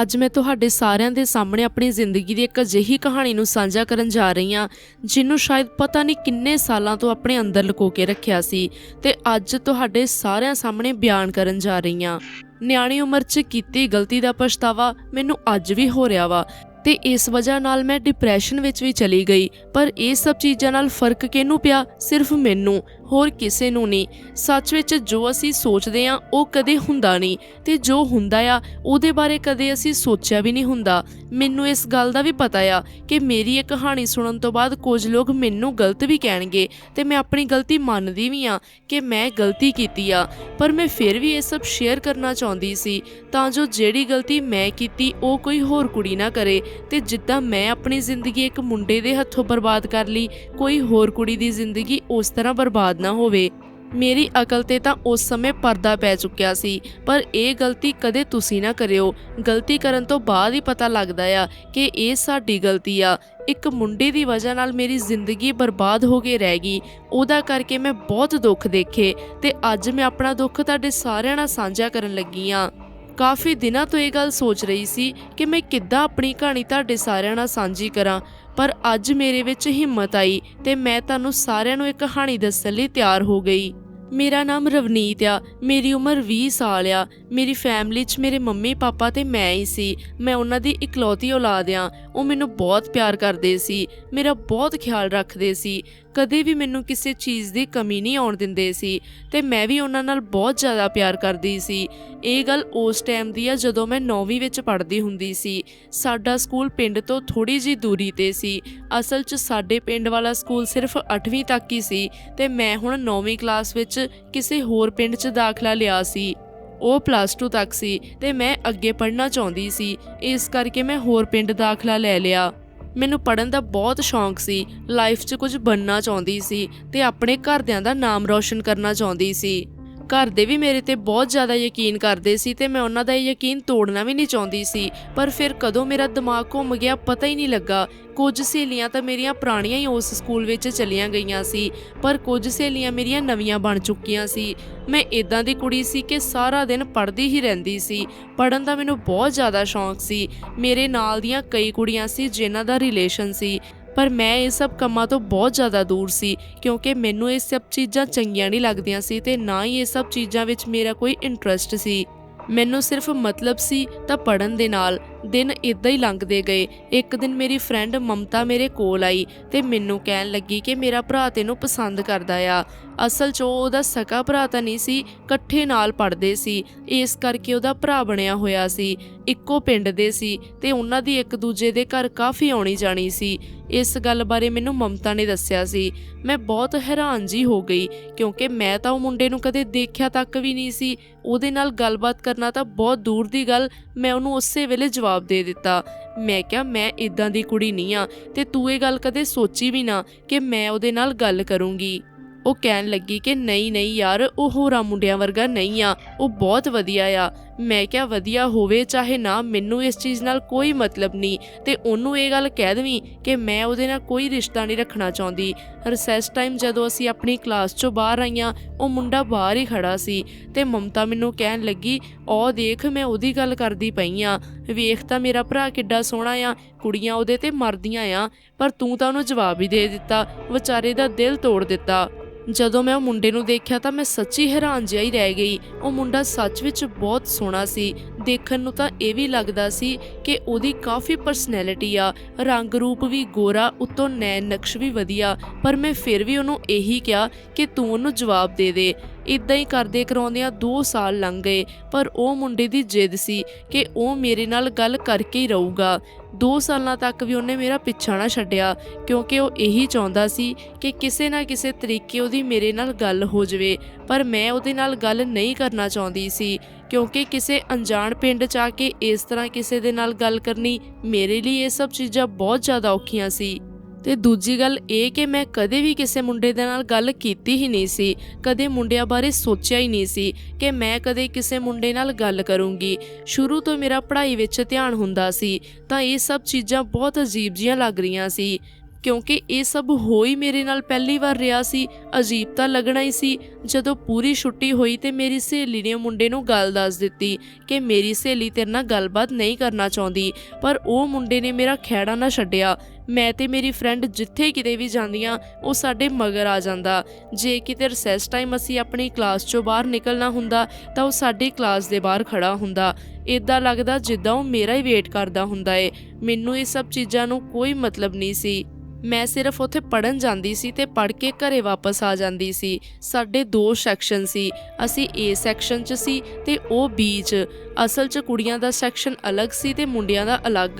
ਅੱਜ ਮੈਂ ਤੁਹਾਡੇ ਸਾਰਿਆਂ ਦੇ ਸਾਹਮਣੇ ਆਪਣੀ ਜ਼ਿੰਦਗੀ ਦੀ ਇੱਕ ਅਜਿਹੀ ਕਹਾਣੀ ਨੂੰ ਸਾਂਝਾ ਕਰਨ ਜਾ ਰਹੀ ਹਾਂ, ਜਿਹਨੂੰ ਸ਼ਾਇਦ ਪਤਾ ਨਹੀਂ ਕਿੰਨੇ ਸਾਲਾਂ ਤੋਂ ਆਪਣੇ ਅੰਦਰ ਲੁਕੋ ਕੇ ਰੱਖਿਆ ਸੀ ਤੇ ਅੱਜ ਤੁਹਾਡੇ ਸਾਰਿਆਂ ਸਾਹਮਣੇ ਬਿਆਨ ਕਰਨ ਜਾ ਰਹੀ ਹਾਂ। ਨਿਆਣੀ ਉਮਰ 'ਚ ਕੀਤੀ ਗਲਤੀ ਦਾ ਪਛਤਾਵਾ ਮੈਨੂੰ ਅੱਜ ਵੀ ਹੋ ਰਿਹਾ ਵਾ ਤੇ ਇਸ ਵਜ੍ਹਾ ਨਾਲ ਮੈਂ ਡਿਪਰੈਸ਼ਨ ਵਿੱਚ ਵੀ ਚਲੀ ਗਈ, ਪਰ ਇਹ ਸਭ ਚੀਜ਼ਾਂ ਨਾਲ ਫ਼ਰਕ ਕਿਹਨੂੰ ਪਿਆ? ਸਿਰਫ ਮੈਨੂੰ। ਹੋਰ ਕਿਸੇ ਨੂੰ ਨਹੀਂ। ਸੱਚ ਵਿੱਚ ਜੋ ਅਸੀਂ ਸੋਚਦੇ ਆ ਉਹ ਕਦੇ ਹੁੰਦਾ ਨਹੀਂ ਤੇ ਜੋ ਹੁੰਦਾ ਆ, ਉਹਦੇ ਬਾਰੇ ਕਦੇ ਅਸੀਂ ਸੋਚਿਆ ਵੀ ਨਹੀਂ ਹੁੰਦਾ। ਮੈਨੂੰ ਇਸ ਗੱਲ ਦਾ ਵੀ ਪਤਾ ਆ ਕਿ ਮੇਰੀ ਇਹ ਕਹਾਣੀ ਸੁਣਨ ਤੋਂ ਬਾਅਦ ਕੁਝ ਲੋਕ ਮੈਨੂੰ ਗਲਤ ਵੀ ਕਹਿਣਗੇ ਤੇ ਮੈਂ ਆਪਣੀ ਗਲਤੀ ਮੰਨਦੀ ਵੀ ਆ ਕਿ ਮੈਂ ਗਲਤੀ ਕੀਤੀ ਆ। ਪਰ ਮੈਂ ਫਿਰ ਵੀ ਇਹ ਸਭ ਸ਼ੇਅਰ ਕਰਨਾ ਚਾਹੁੰਦੀ ਸੀ, ਤਾਂ ਜੋ ਜਿਹੜੀ ਗਲਤੀ ਮੈਂ ਕੀਤੀ, ਉਹ ਕੋਈ ਹੋਰ ਕੁੜੀ ਨਾ ਕਰੇ ਤੇ ਜਿੱਦਾਂ ਮੈਂ ਆਪਣੀ ਜ਼ਿੰਦਗੀ ਇੱਕ ਮੁੰਡੇ ਦੇ ਹੱਥੋਂ ਬਰਬਾਦ ਕਰ ਲਈ, ਕੋਈ ਹੋਰ ਕੁੜੀ ਦੀ ਜ਼ਿੰਦਗੀ ਉਸ ਤਰ੍ਹਾਂ ਬਰਬਾਦ ਨਾ ਹੋਵੇ। ਮੇਰੀ ਅਕਲ ਤੇ ਤਾਂ ਉਸ ਸਮੇਂ ਪਰਦਾ ਪੈ ਚੁੱਕਿਆ ਸੀ, ਪਰ ਇਹ ਗਲਤੀ ਕਦੇ ਤੁਸੀਂ ਨਾ ਕਰਿਓ। ਗਲਤੀ ਕਰਨ ਤੋਂ ਬਾਅਦ ਹੀ ਪਤਾ ਲੱਗਦਾ ਆ ਕਿ ਇਹ ਸਾਡੀ ਗਲਤੀ ਆ। ਇੱਕ ਮੁੰਡੇ ਦੀ ਵਜ੍ਹਾ ਨਾਲ ਮੇਰੀ ਜ਼ਿੰਦਗੀ ਬਰਬਾਦ ਹੋ ਕੇ ਰਹਿ ਗਈ। ਉਹਦਾ ਕਰਕੇ ਮੈਂ ਬਹੁਤ ਦੁੱਖ ਦੇਖੇ ਤੇ ਅੱਜ ਮੈਂ ਆਪਣਾ ਦੁੱਖ ਤੁਹਾਡੇ ਸਾਰਿਆਂ ਨਾਲ ਸਾਂਝਾ ਕਰਨ ਲੱਗੀ ਆ। ਕਾਫੀ ਦਿਨਾਂ ਤੋਂ ਇਹ ਗੱਲ ਸੋਚ ਰਹੀ ਸੀ ਕਿ ਮੈਂ ਕਿੱਦਾਂ ਆਪਣੀ ਕਹਾਣੀ ਤੁਹਾਡੇ ਸਾਰਿਆਂ ਨਾਲ ਸਾਂਝੀ ਕਰਾਂ। ਪਰ ਅੱਜ ਮੇਰੇ ਵਿੱਚ ਹਿੰਮਤ ਆਈ ਤੇ ਮੈਂ ਤੁਹਾਨੂੰ ਸਾਰਿਆਂ ਨੂੰ ਇਹ ਕਹਾਣੀ ਦੱਸਣ ਲਈ ਤਿਆਰ ਹੋ ਗਈ। ਮੇਰਾ ਨਾਮ ਰਵਨੀਤ ਆ, ਮੇਰੀ ਉਮਰ 20 ਸਾਲ ਆ, ਮੇਰੀ ਫੈਮਿਲੀ 'ਚ ਮੇਰੇ ਮੰਮੀ ਪਾਪਾ ਤੇ ਮੈਂ ਹੀ ਸੀ। ਮੈਂ ਉਹਨਾਂ ਦੀ ਇਕਲੌਤੀ ਔਲਾਦ ਆ, ਉਹ ਮੈਨੂੰ ਬਹੁਤ ਪਿਆਰ ਕਰਦੇ ਸੀ, ਮੇਰਾ ਬਹੁਤ ਖਿਆਲ ਰੱਖਦੇ ਸੀ। ਕਦੇ ਵੀ ਮੈਨੂੰ ਕਿਸੇ ਚੀਜ਼ ਦੀ ਕਮੀ ਨਹੀਂ ਆਉਣ ਦਿੰਦੇ ਸੀ ਤੇ ਮੈਂ ਵੀ ਉਹਨਾਂ ਨਾਲ ਬਹੁਤ ਜ਼ਿਆਦਾ ਪਿਆਰ ਕਰਦੀ ਸੀ। ਇਹ ਗੱਲ ਉਸ ਟਾਈਮ ਦੀ ਆ ਜਦੋਂ ਮੈਂ 9ਵੀਂ ਵਿੱਚ ਪੜ੍ਹਦੀ ਹੁੰਦੀ ਸੀ। ਸਾਡਾ ਸਕੂਲ ਪਿੰਡ ਤੋਂ ਥੋੜੀ ਜੀ ਦੂਰੀ ਤੇ ਸੀ। ਅਸਲ 'ਚ ਸਾਡੇ ਪਿੰਡ ਵਾਲਾ ਸਕੂਲ ਸਿਰਫ 8ਵੀਂ ਤੱਕ ਹੀ ਸੀ ਤੇ ਮੈਂ ਹੁਣ 9ਵੀਂ ਕਲਾਸ ਵਿੱਚ ਕਿਸੇ ਹੋਰ ਪਿੰਡ 'ਚ ਦਾਖਲਾ ਲਿਆ ਸੀ। ਉਹ ਪਲੱਸ 2 ਤੱਕ ਸੀ ਤੇ ਮੈਂ ਅੱਗੇ ਪੜ੍ਹਨਾ ਚਾਹੁੰਦੀ ਸੀ। ਇਸ ਕਰਕੇ ਮੈਂ ਹੋਰ ਪਿੰਡ ਦਾਖਲਾ ਲੈ ਲਿਆ। ਮੈਨੂੰ ਪੜਨ ਦਾ ਬਹੁਤ ਸ਼ੌਂਕ ਸੀ ਲਾਈਫ 'ਚ ਕੁਝ ਬਣਨਾ ਚਾਹੁੰਦੀ ਸੀ ਤੇ ਆਪਣੇ ਘਰਦਿਆਂ ਦਾ ਨਾਮ ਰੌਸ਼ਨ ਕਰਨਾ ਚਾਹੁੰਦੀ ਸੀ। ਘਰ ਦੇ ਵੀ ਮੇਰੇ ਤੇ ਬਹੁਤ ਜ਼ਿਆਦਾ ਯਕੀਨ ਕਰਦੇ ਸੀ ਤੇ ਮੈਂ ਉਹਨਾਂ ਦਾ ਇਹ ਯਕੀਨ ਤੋੜਨਾ ਵੀ ਨਹੀਂ ਚਾਹੁੰਦੀ ਸੀ। ਪਰ ਫਿਰ ਕਦੋਂ ਮੇਰਾ ਦਿਮਾਗ ਘੁੰਮ ਗਿਆ ਪਤਾ ਹੀ ਨਹੀਂ ਲੱਗਾ। ਕੁਝ ਸਹੇਲੀਆਂ ਤਾਂ ਮੇਰੀਆਂ ਪੁਰਾਣੀਆਂ ਹੀ ਉਸ ਸਕੂਲ ਵਿੱਚ ਚਲੀਆਂ ਗਈਆਂ ਸੀ, ਪਰ ਕੁਝ ਸਹੇਲੀਆਂ ਮੇਰੀਆਂ ਨਵੀਆਂ ਬਣ ਚੁੱਕੀਆਂ ਸੀ। ਮੈਂ ਇਦਾਂ ਦੀ ਕੁੜੀ ਸੀ ਕਿ ਸਾਰਾ ਦਿਨ ਪੜ੍ਹਦੀ ਹੀ ਰਹਿੰਦੀ ਸੀ। ਪੜਨ ਦਾ ਮੈਨੂੰ ਬਹੁਤ ਜ਼ਿਆਦਾ ਸ਼ੌਂਕ ਸੀ। ਮੇਰੇ ਨਾਲ ਦੀਆਂ ਕਈ ਕੁੜੀਆਂ ਸੀ ਜਿਨ੍ਹਾਂ ਦਾ ਰਿਲੇਸ਼ਨ ਸੀ। ਪਰ ਮੈਂ ਇਹ ਸਭ ਕੰਮਾਂ ਤੋਂ ਬਹੁਤ ਜ਼ਿਆਦਾ ਦੂਰ ਸੀ, ਕਿਉਂਕਿ ਮੈਨੂੰ ਇਹ ਸਭ ਚੀਜ਼ਾਂ ਚੰਗੀਆਂ ਨਹੀਂ ਲੱਗਦੀਆਂ ਸੀ ਤੇ ਨਾ ਹੀ ਇਹ ਸਭ ਚੀਜ਼ਾਂ ਵਿੱਚ ਮੇਰਾ ਕੋਈ ਇੰਟਰਸਟ ਸੀ। ਮੈਨੂੰ ਸਿਰਫ ਮਤਲਬ ਸੀ ਤਾਂ ਪੜਨ ਦੇ ਨਾਲ। ਦਿਨ ਇਦਾਂ ਹੀ ਲੰਘਦੇ ਗਏ। ਇੱਕ ਦਿਨ ਮੇਰੀ ਫਰੈਂਡ ਮਮਤਾ ਮੇਰੇ ਕੋਲ ਆਈ ਤੇ ਮੈਨੂੰ ਕਹਿਣ ਲੱਗੀ ਕਿ ਮੇਰਾ ਭਰਾ ਤੈਨੂੰ ਪਸੰਦ ਕਰਦਾ ਆ। ਅਸਲ 'ਚ ਉਹ ਉਹਦਾ ਸਕਾ ਭਰਾ ਤਾਂ ਨਹੀਂ ਸੀ, ਇਕੱਠੇ ਨਾਲ ਪੜਦੇ ਸੀ। ਇਸ ਕਰਕੇ ਉਹਦਾ ਭਰਾ ਬਣਿਆ ਹੋਇਆ ਸੀ। ਇੱਕੋ ਪਿੰਡ ਦੇ ਸੀ ਤੇ ਉਹਨਾਂ ਦੀ ਇੱਕ ਦੂਜੇ ਦੇ ਘਰ ਕਾਫੀ ਆਉਣੀ ਜਾਣੀ ਸੀ। ਇਸ ਗੱਲ ਬਾਰੇ ਮੈਨੂੰ ਮਮਤਾ ਨੇ ਦੱਸਿਆ ਸੀ। ਮੈਂ ਬਹੁਤ ਹੈਰਾਨ ਜੀ ਹੋ ਗਈ ਕਿਉਂਕਿ ਮੈਂ ਤਾਂ ਉਹ ਮੁੰਡੇ ਨੂੰ ਕਦੇ ਦੇਖਿਆ ਤੱਕ ਵੀ ਨਹੀਂ ਸੀ। ਉਹਦੇ ਨਾਲ ਗੱਲਬਾਤ ਕਰਨਾ ਤਾਂ ਬਹੁਤ ਦੂਰ ਦੀ ਗੱਲ, ਮੈਂ ਉਹਨੂੰ ਉਸੇ ਵੇਲੇ ਜਵਾਬ ਦੇ ਦਿੱਤਾ। ਮੈਂ ਕਿਹਾ, ਮੈਂ ਇਦਾਂ ਦੀ ਕੁੜੀ ਨਹੀਂ ਆ ਤੇ ਤੂੰ ਇਹ ਗੱਲ ਕਦੇ ਸੋਚੀ ਵੀ ਨਾ ਕਿ ਮੈਂ ਉਹਦੇ ਨਾਲ ਗੱਲ ਕਰੂੰਗੀ। ਉਹ ਕਹਿਣ ਲੱਗੀ ਕਿ ਨਹੀਂ ਨਹੀਂ ਯਾਰ, ਉਹ ਹੋਰਾਂ ਮੁੰਡਿਆਂ ਵਰਗਾ ਨਹੀਂ ਆ, ਉਹ ਬਹੁਤ ਵਧੀਆ ਆ। ਮੈਂ ਕਿਹਾ, ਵਧੀਆ ਹੋਵੇ, ਚਾਹੇ ਨਾ, ਮੈਨੂੰ ਇਸ ਚੀਜ਼ ਨਾਲ ਕੋਈ ਮਤਲਬ ਨਹੀਂ। ਤੇ ਉਹਨੂੰ ਇਹ ਗੱਲ ਕਹਿ ਦਵੀਂ ਕਿ ਮੈਂ ਉਹਦੇ ਨਾਲ ਕੋਈ ਰਿਸ਼ਤਾ ਨਹੀਂ ਰੱਖਣਾ ਚਾਹੁੰਦੀ। ਰਿਸੈਸ ਟਾਈਮ ਜਦੋਂ ਅਸੀਂ ਆਪਣੀ ਕਲਾਸ ਚੋਂ ਬਾਹਰ ਆਈਆਂ, ਉਹ ਮੁੰਡਾ ਬਾਹਰ ਹੀ ਖੜਾ ਸੀ ਤੇ ਮਮਤਾ ਮੈਨੂੰ ਕਹਿਣ ਲੱਗੀ ਉਹ ਦੇਖ, ਮੈਂ ਉਹਦੀ ਗੱਲ ਕਰਦੀ ਪਈ ਆ। ਵੇਖ ਤਾਂ ਮੇਰਾ ਭਰਾ ਕਿੱਡਾ ਸੋਹਣਾ ਆ, ਕੁੜੀਆਂ ਉਹਦੇ ਤੇ ਮਰਦੀਆਂ ਆ, ਪਰ ਤੂੰ ਤਾਂ ਉਹਨੂੰ ਜਵਾਬ ਹੀ ਦੇ ਦਿੱਤਾ, ਵਿਚਾਰੇ ਦਾ ਦਿਲ ਤੋੜ ਦਿੱਤਾ। ਜਦੋਂ ਮੈਂ ਉਹ ਮੁੰਡੇ ਨੂੰ ਦੇਖਿਆ ਤਾਂ ਮੈਂ ਸੱਚੀ ਹੈਰਾਨ ਜਿਹਾ ਹੀ ਰਹਿ ਗਈ। ਉਹ ਮੁੰਡਾ ਸੱਚ ਵਿੱਚ ਬਹੁਤ ਸੋਹਣਾ ਸੀ। ਦੇਖਣ ਨੂੰ ਤਾਂ ਇਹ ਵੀ ਲੱਗਦਾ ਸੀ ਕਿ ਉਹਦੀ ਕਾਫੀ ਪਰਸਨੈਲਿਟੀ ਆ। ਰੰਗ ਰੂਪ ਵੀ ਗੋਰਾ, ਉੱਤੋਂ ਨੈਣ ਨਕਸ਼ ਵੀ ਵਧੀਆ। ਪਰ ਮੈਂ ਫਿਰ ਵੀ ਉਹਨੂੰ ਇਹੀ ਕਿਹਾ ਕਿ ਤੂੰ ਉਹਨੂੰ ਜਵਾਬ ਦੇ ਦੇ। ਇਦਾਂ ਹੀ ਕਰਦੇ ਕਰਾਉਂਦਿਆਂ 2 ਸਾਲ ਲੰਘ ਗਏ, ਪਰ ਉਹ ਮੁੰਡੇ ਦੀ ਜਿੱਦ ਸੀ ਕਿ ਉਹ ਮੇਰੇ ਨਾਲ ਗੱਲ ਕਰਕੇ ਹੀ ਰਹੂਗਾ। 2 ਸਾਲਾਂ ਤੱਕ ਵੀ ਉਹਨੇ ਮੇਰਾ ਪਿੱਛਾ ਨਾ ਛੱਡਿਆ, ਕਿਉਂਕਿ ਉਹ ਇਹੀ ਚਾਹੁੰਦਾ ਸੀ ਕਿ ਕਿਸੇ ਨਾ ਕਿਸੇ ਤਰੀਕੇ ਉਹਦੀ ਮੇਰੇ ਨਾਲ ਗੱਲ ਹੋ ਜਾਵੇ, ਪਰ ਮੈਂ ਉਹਦੇ ਨਾਲ ਗੱਲ ਨਹੀਂ ਕਰਨਾ ਚਾਹੁੰਦੀ ਸੀ, ਕਿਉਂਕਿ ਕਿਸੇ ਅਣਜਾਣ ਪਿੰਡ 'ਚ ਆ ਕੇ ਇਸ ਤਰ੍ਹਾਂ ਕਿਸੇ ਦੇ ਨਾਲ ਗੱਲ ਕਰਨੀ ਮੇਰੇ ਲਈ ਇਹ ਸਭ ਚੀਜ਼ਾਂ ਬਹੁਤ ਜ਼ਿਆਦਾ ਔਖੀਆਂ ਸੀ। ਤੇ ਦੂਜੀ ਗੱਲ ਇਹ ਕਿ ਮੈਂ ਕਦੇ ਵੀ ਕਿਸੇ ਮੁੰਡੇ ਦੇ ਨਾਲ ਗੱਲ ਕੀਤੀ ਹੀ ਨਹੀਂ ਸੀ, ਕਦੇ ਮੁੰਡਿਆਂ ਬਾਰੇ ਸੋਚਿਆ ਹੀ ਨਹੀਂ ਸੀ ਕਿ ਮੈਂ ਕਦੇ ਕਿਸੇ ਮੁੰਡੇ ਨਾਲ ਗੱਲ ਕਰੂੰਗੀ। ਸ਼ੁਰੂ ਤੋਂ ਮੇਰਾ ਪੜ੍ਹਾਈ ਵਿੱਚ ਧਿਆਨ ਹੁੰਦਾ ਸੀ, ਤਾਂ ਇਹ ਸਭ ਚੀਜ਼ਾਂ ਬਹੁਤ ਅਜੀਬ ਜੀਆਂ ਲੱਗ ਰਹੀਆਂ ਸੀ। ਕਿਉਂਕਿ ਇਹ ਸਭ ਹੋ ਹੀ ਮੇਰੇ ਨਾਲ ਪਹਿਲੀ ਵਾਰ ਰਿਹਾ ਸੀ, ਅਜੀਬ ਤਾਂ ਲੱਗਣਾ ਹੀ ਸੀ। ਜਦੋਂ ਪੂਰੀ ਛੁੱਟੀ ਹੋਈ ਤੇ ਮੇਰੀ ਸਹੇਲੀ ਨੇ ਮੁੰਡੇ ਨੂੰ ਗੱਲ ਦੱਸ ਦਿੱਤੀ ਕਿ ਮੇਰੀ ਸਹੇਲੀ ਤੇਰੇ ਨਾਲ ਗੱਲਬਾਤ ਨਹੀਂ ਕਰਨਾ ਚਾਹੁੰਦੀ, ਪਰ ਉਹ ਮੁੰਡੇ ਨੇ ਮੇਰਾ ਖਹਿੜਾ ਨਾ ਛੱਡਿਆ। ਮੈਂ ਤੇ ਮੇਰੀ ਫਰੈਂਡ ਜਿੱਥੇ ਕਿਤੇ ਵੀ ਜਾਂਦੀਆਂ, ਉਹ ਸਾਡੇ ਮਗਰ ਆ ਜਾਂਦਾ। ਜੇ ਕਿਤੇ ਰਿਸੈਸ ਟਾਈਮ ਅਸੀਂ ਆਪਣੀ ਕਲਾਸ ਚੋਂ ਬਾਹਰ ਨਿਕਲਣਾ ਹੁੰਦਾ, ਤਾਂ ਉਹ ਸਾਡੀ ਕਲਾਸ ਦੇ ਬਾਹਰ ਖੜਾ ਹੁੰਦਾ। ਇਦਾਂ ਲੱਗਦਾ ਜਿੱਦਾਂ ਉਹ ਮੇਰਾ ਹੀ ਵੇਟ ਕਰਦਾ ਹੁੰਦਾ ਏ। ਮੈਨੂੰ ਇਹ ਸਭ ਚੀਜ਼ਾਂ ਨੂੰ ਕੋਈ ਮਤਲਬ ਨਹੀਂ ਸੀ। ਮੈਂ ਸਿਰਫ ਉੱਥੇ ਪੜਨ ਜਾਂਦੀ ਸੀ ਤੇ ਪੜ ਕੇ ਘਰੇ ਵਾਪਸ ਆ ਜਾਂਦੀ ਸੀ। ਸਾਡੇ ਦੋ ਸੈਕਸ਼ਨ ਸੀ। ਅਸੀਂ A ਸੈਕਸ਼ਨ 'ਚ ਸੀ ਤੇ ਉਹ B 'ਚ। ਅਸਲ 'ਚ ਕੁੜੀਆਂ ਦਾ ਸੈਕਸ਼ਨ ਅਲੱਗ ਸੀ ਤੇ ਮੁੰਡਿਆਂ ਦਾ ਅਲੱਗ।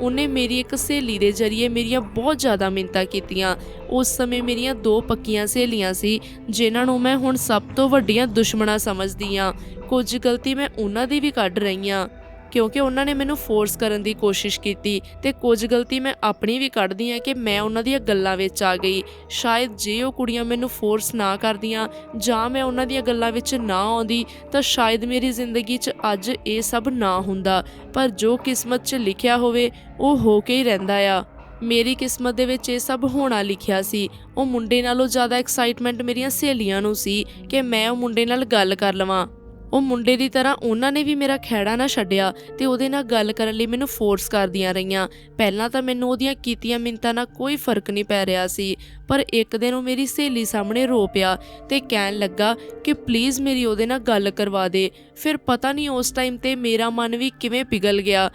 ਉਹਨੇ ਮੇਰੀ ਇੱਕ ਸਹੇਲੀ ਦੇ ਜ਼ਰੀਏ ਮੇਰੀਆਂ ਬਹੁਤ ਜ਼ਿਆਦਾ ਮਿੰਤਾ ਕੀਤੀਆਂ। ਉਸ ਸਮੇਂ ਮੇਰੀਆਂ ਦੋ ਪੱਕੀਆਂ ਸਹੇਲੀਆਂ ਸੀ, ਜਿਨ੍ਹਾਂ ਨੂੰ ਮੈਂ ਹੁਣ ਸਭ ਤੋਂ ਵੱਡੀਆਂ ਦੁਸ਼ਮਣਾਂ ਸਮਝਦੀ ਹਾਂ। ਕੁਝ ਗਲਤੀ ਮੈਂ ਉਹਨਾਂ ਦੀ ਵੀ ਕੱਢ ਰਹੀ ਹਾਂ। ਕਿਉਂਕਿ ਉਹਨਾਂ ਨੇ ਮੈਨੂੰ ਫੋਰਸ ਕਰਨ ਦੀ ਕੋਸ਼ਿਸ਼ ਕੀਤੀ ਤੇ ਕੁਝ ਗਲਤੀ ਮੈਂ ਆਪਣੀ ਵੀ ਕੱਢਦੀ ਆ ਕਿ ਮੈਂ ਉਹਨਾਂ ਦੀਆਂ ਗੱਲਾਂ ਵਿੱਚ ਆ ਗਈ। ਸ਼ਾਇਦ ਜੇ ਉਹ ਕੁੜੀਆਂ ਮੈਨੂੰ ਫੋਰਸ ਨਾ ਕਰਦੀਆਂ ਜਾਂ ਮੈਂ ਉਹਨਾਂ ਦੀਆਂ ਗੱਲਾਂ ਵਿੱਚ ਨਾ ਆਉਂਦੀ, ਤਾਂ ਸ਼ਾਇਦ ਮੇਰੀ ਜ਼ਿੰਦਗੀ 'ਚ ਅੱਜ ਇਹ ਸਭ ਨਾ ਹੁੰਦਾ। ਪਰ ਜੋ ਕਿਸਮਤ 'ਚ ਲਿਖਿਆ ਹੋਵੇ, ਉਹ ਹੋ ਕੇ ਹੀ ਰਹਿੰਦਾ ਆ। ਮੇਰੀ ਕਿਸਮਤ ਦੇ ਵਿੱਚ ਇਹ ਸਭ ਹੋਣਾ ਲਿਖਿਆ ਸੀ। ਉਹ ਮੁੰਡੇ ਨਾਲੋਂ ਜ਼ਿਆਦਾ ਐਕਸਾਈਟਮੈਂਟ ਮੇਰੀਆਂ ਸਹੇਲੀਆਂ ਨੂੰ ਸੀ ਕਿ ਮੈਂ ਉਹ ਮੁੰਡੇ ਨਾਲ ਗੱਲ ਕਰ ਲਵਾਂ। ਉਹ ਮੁੰਡੇ ਦੀ ਤਰ੍ਹਾਂ ਉਹਨਾਂ ਨੇ ਵੀ ਮੇਰਾ ਖਹਿੜਾ ਨਾ ਛੱਡਿਆ ਤੇ ਉਹਦੇ ਨਾਲ ਗੱਲ ਕਰਨ ਲਈ ਮੈਨੂੰ ਫੋਰਸ ਕਰਦੀਆਂ ਰਹੀਆਂ। ਪਹਿਲਾਂ ਤਾਂ ਮੈਨੂੰ ਉਹਦੀਆਂ ਕੀਤੀਆਂ ਮਿੰਤਾਂ ਨਾਲ ਕੋਈ ਫ਼ਰਕ ਨਹੀਂ ਪੈ ਰਿਹਾ ਸੀ, ਪਰ ਇੱਕ ਦਿਨ ਉਹ ਮੇਰੀ ਸਹੇਲੀ ਸਾਹਮਣੇ ਰੋ ਪਿਆ ਤੇ ਕਹਿਣ ਲੱਗਾ ਕਿ ਪਲੀਜ਼ ਮੇਰੀ ਉਹਦੇ ਨਾਲ ਗੱਲ ਕਰਵਾ ਦੇ। ਫਿਰ ਪਤਾ ਨਹੀਂ ਉਸ ਟਾਈਮ ਤੇ ਮੇਰਾ ਮਨ ਵੀ ਕਿਵੇਂ ਪਿਘਲ ਗਿਆ।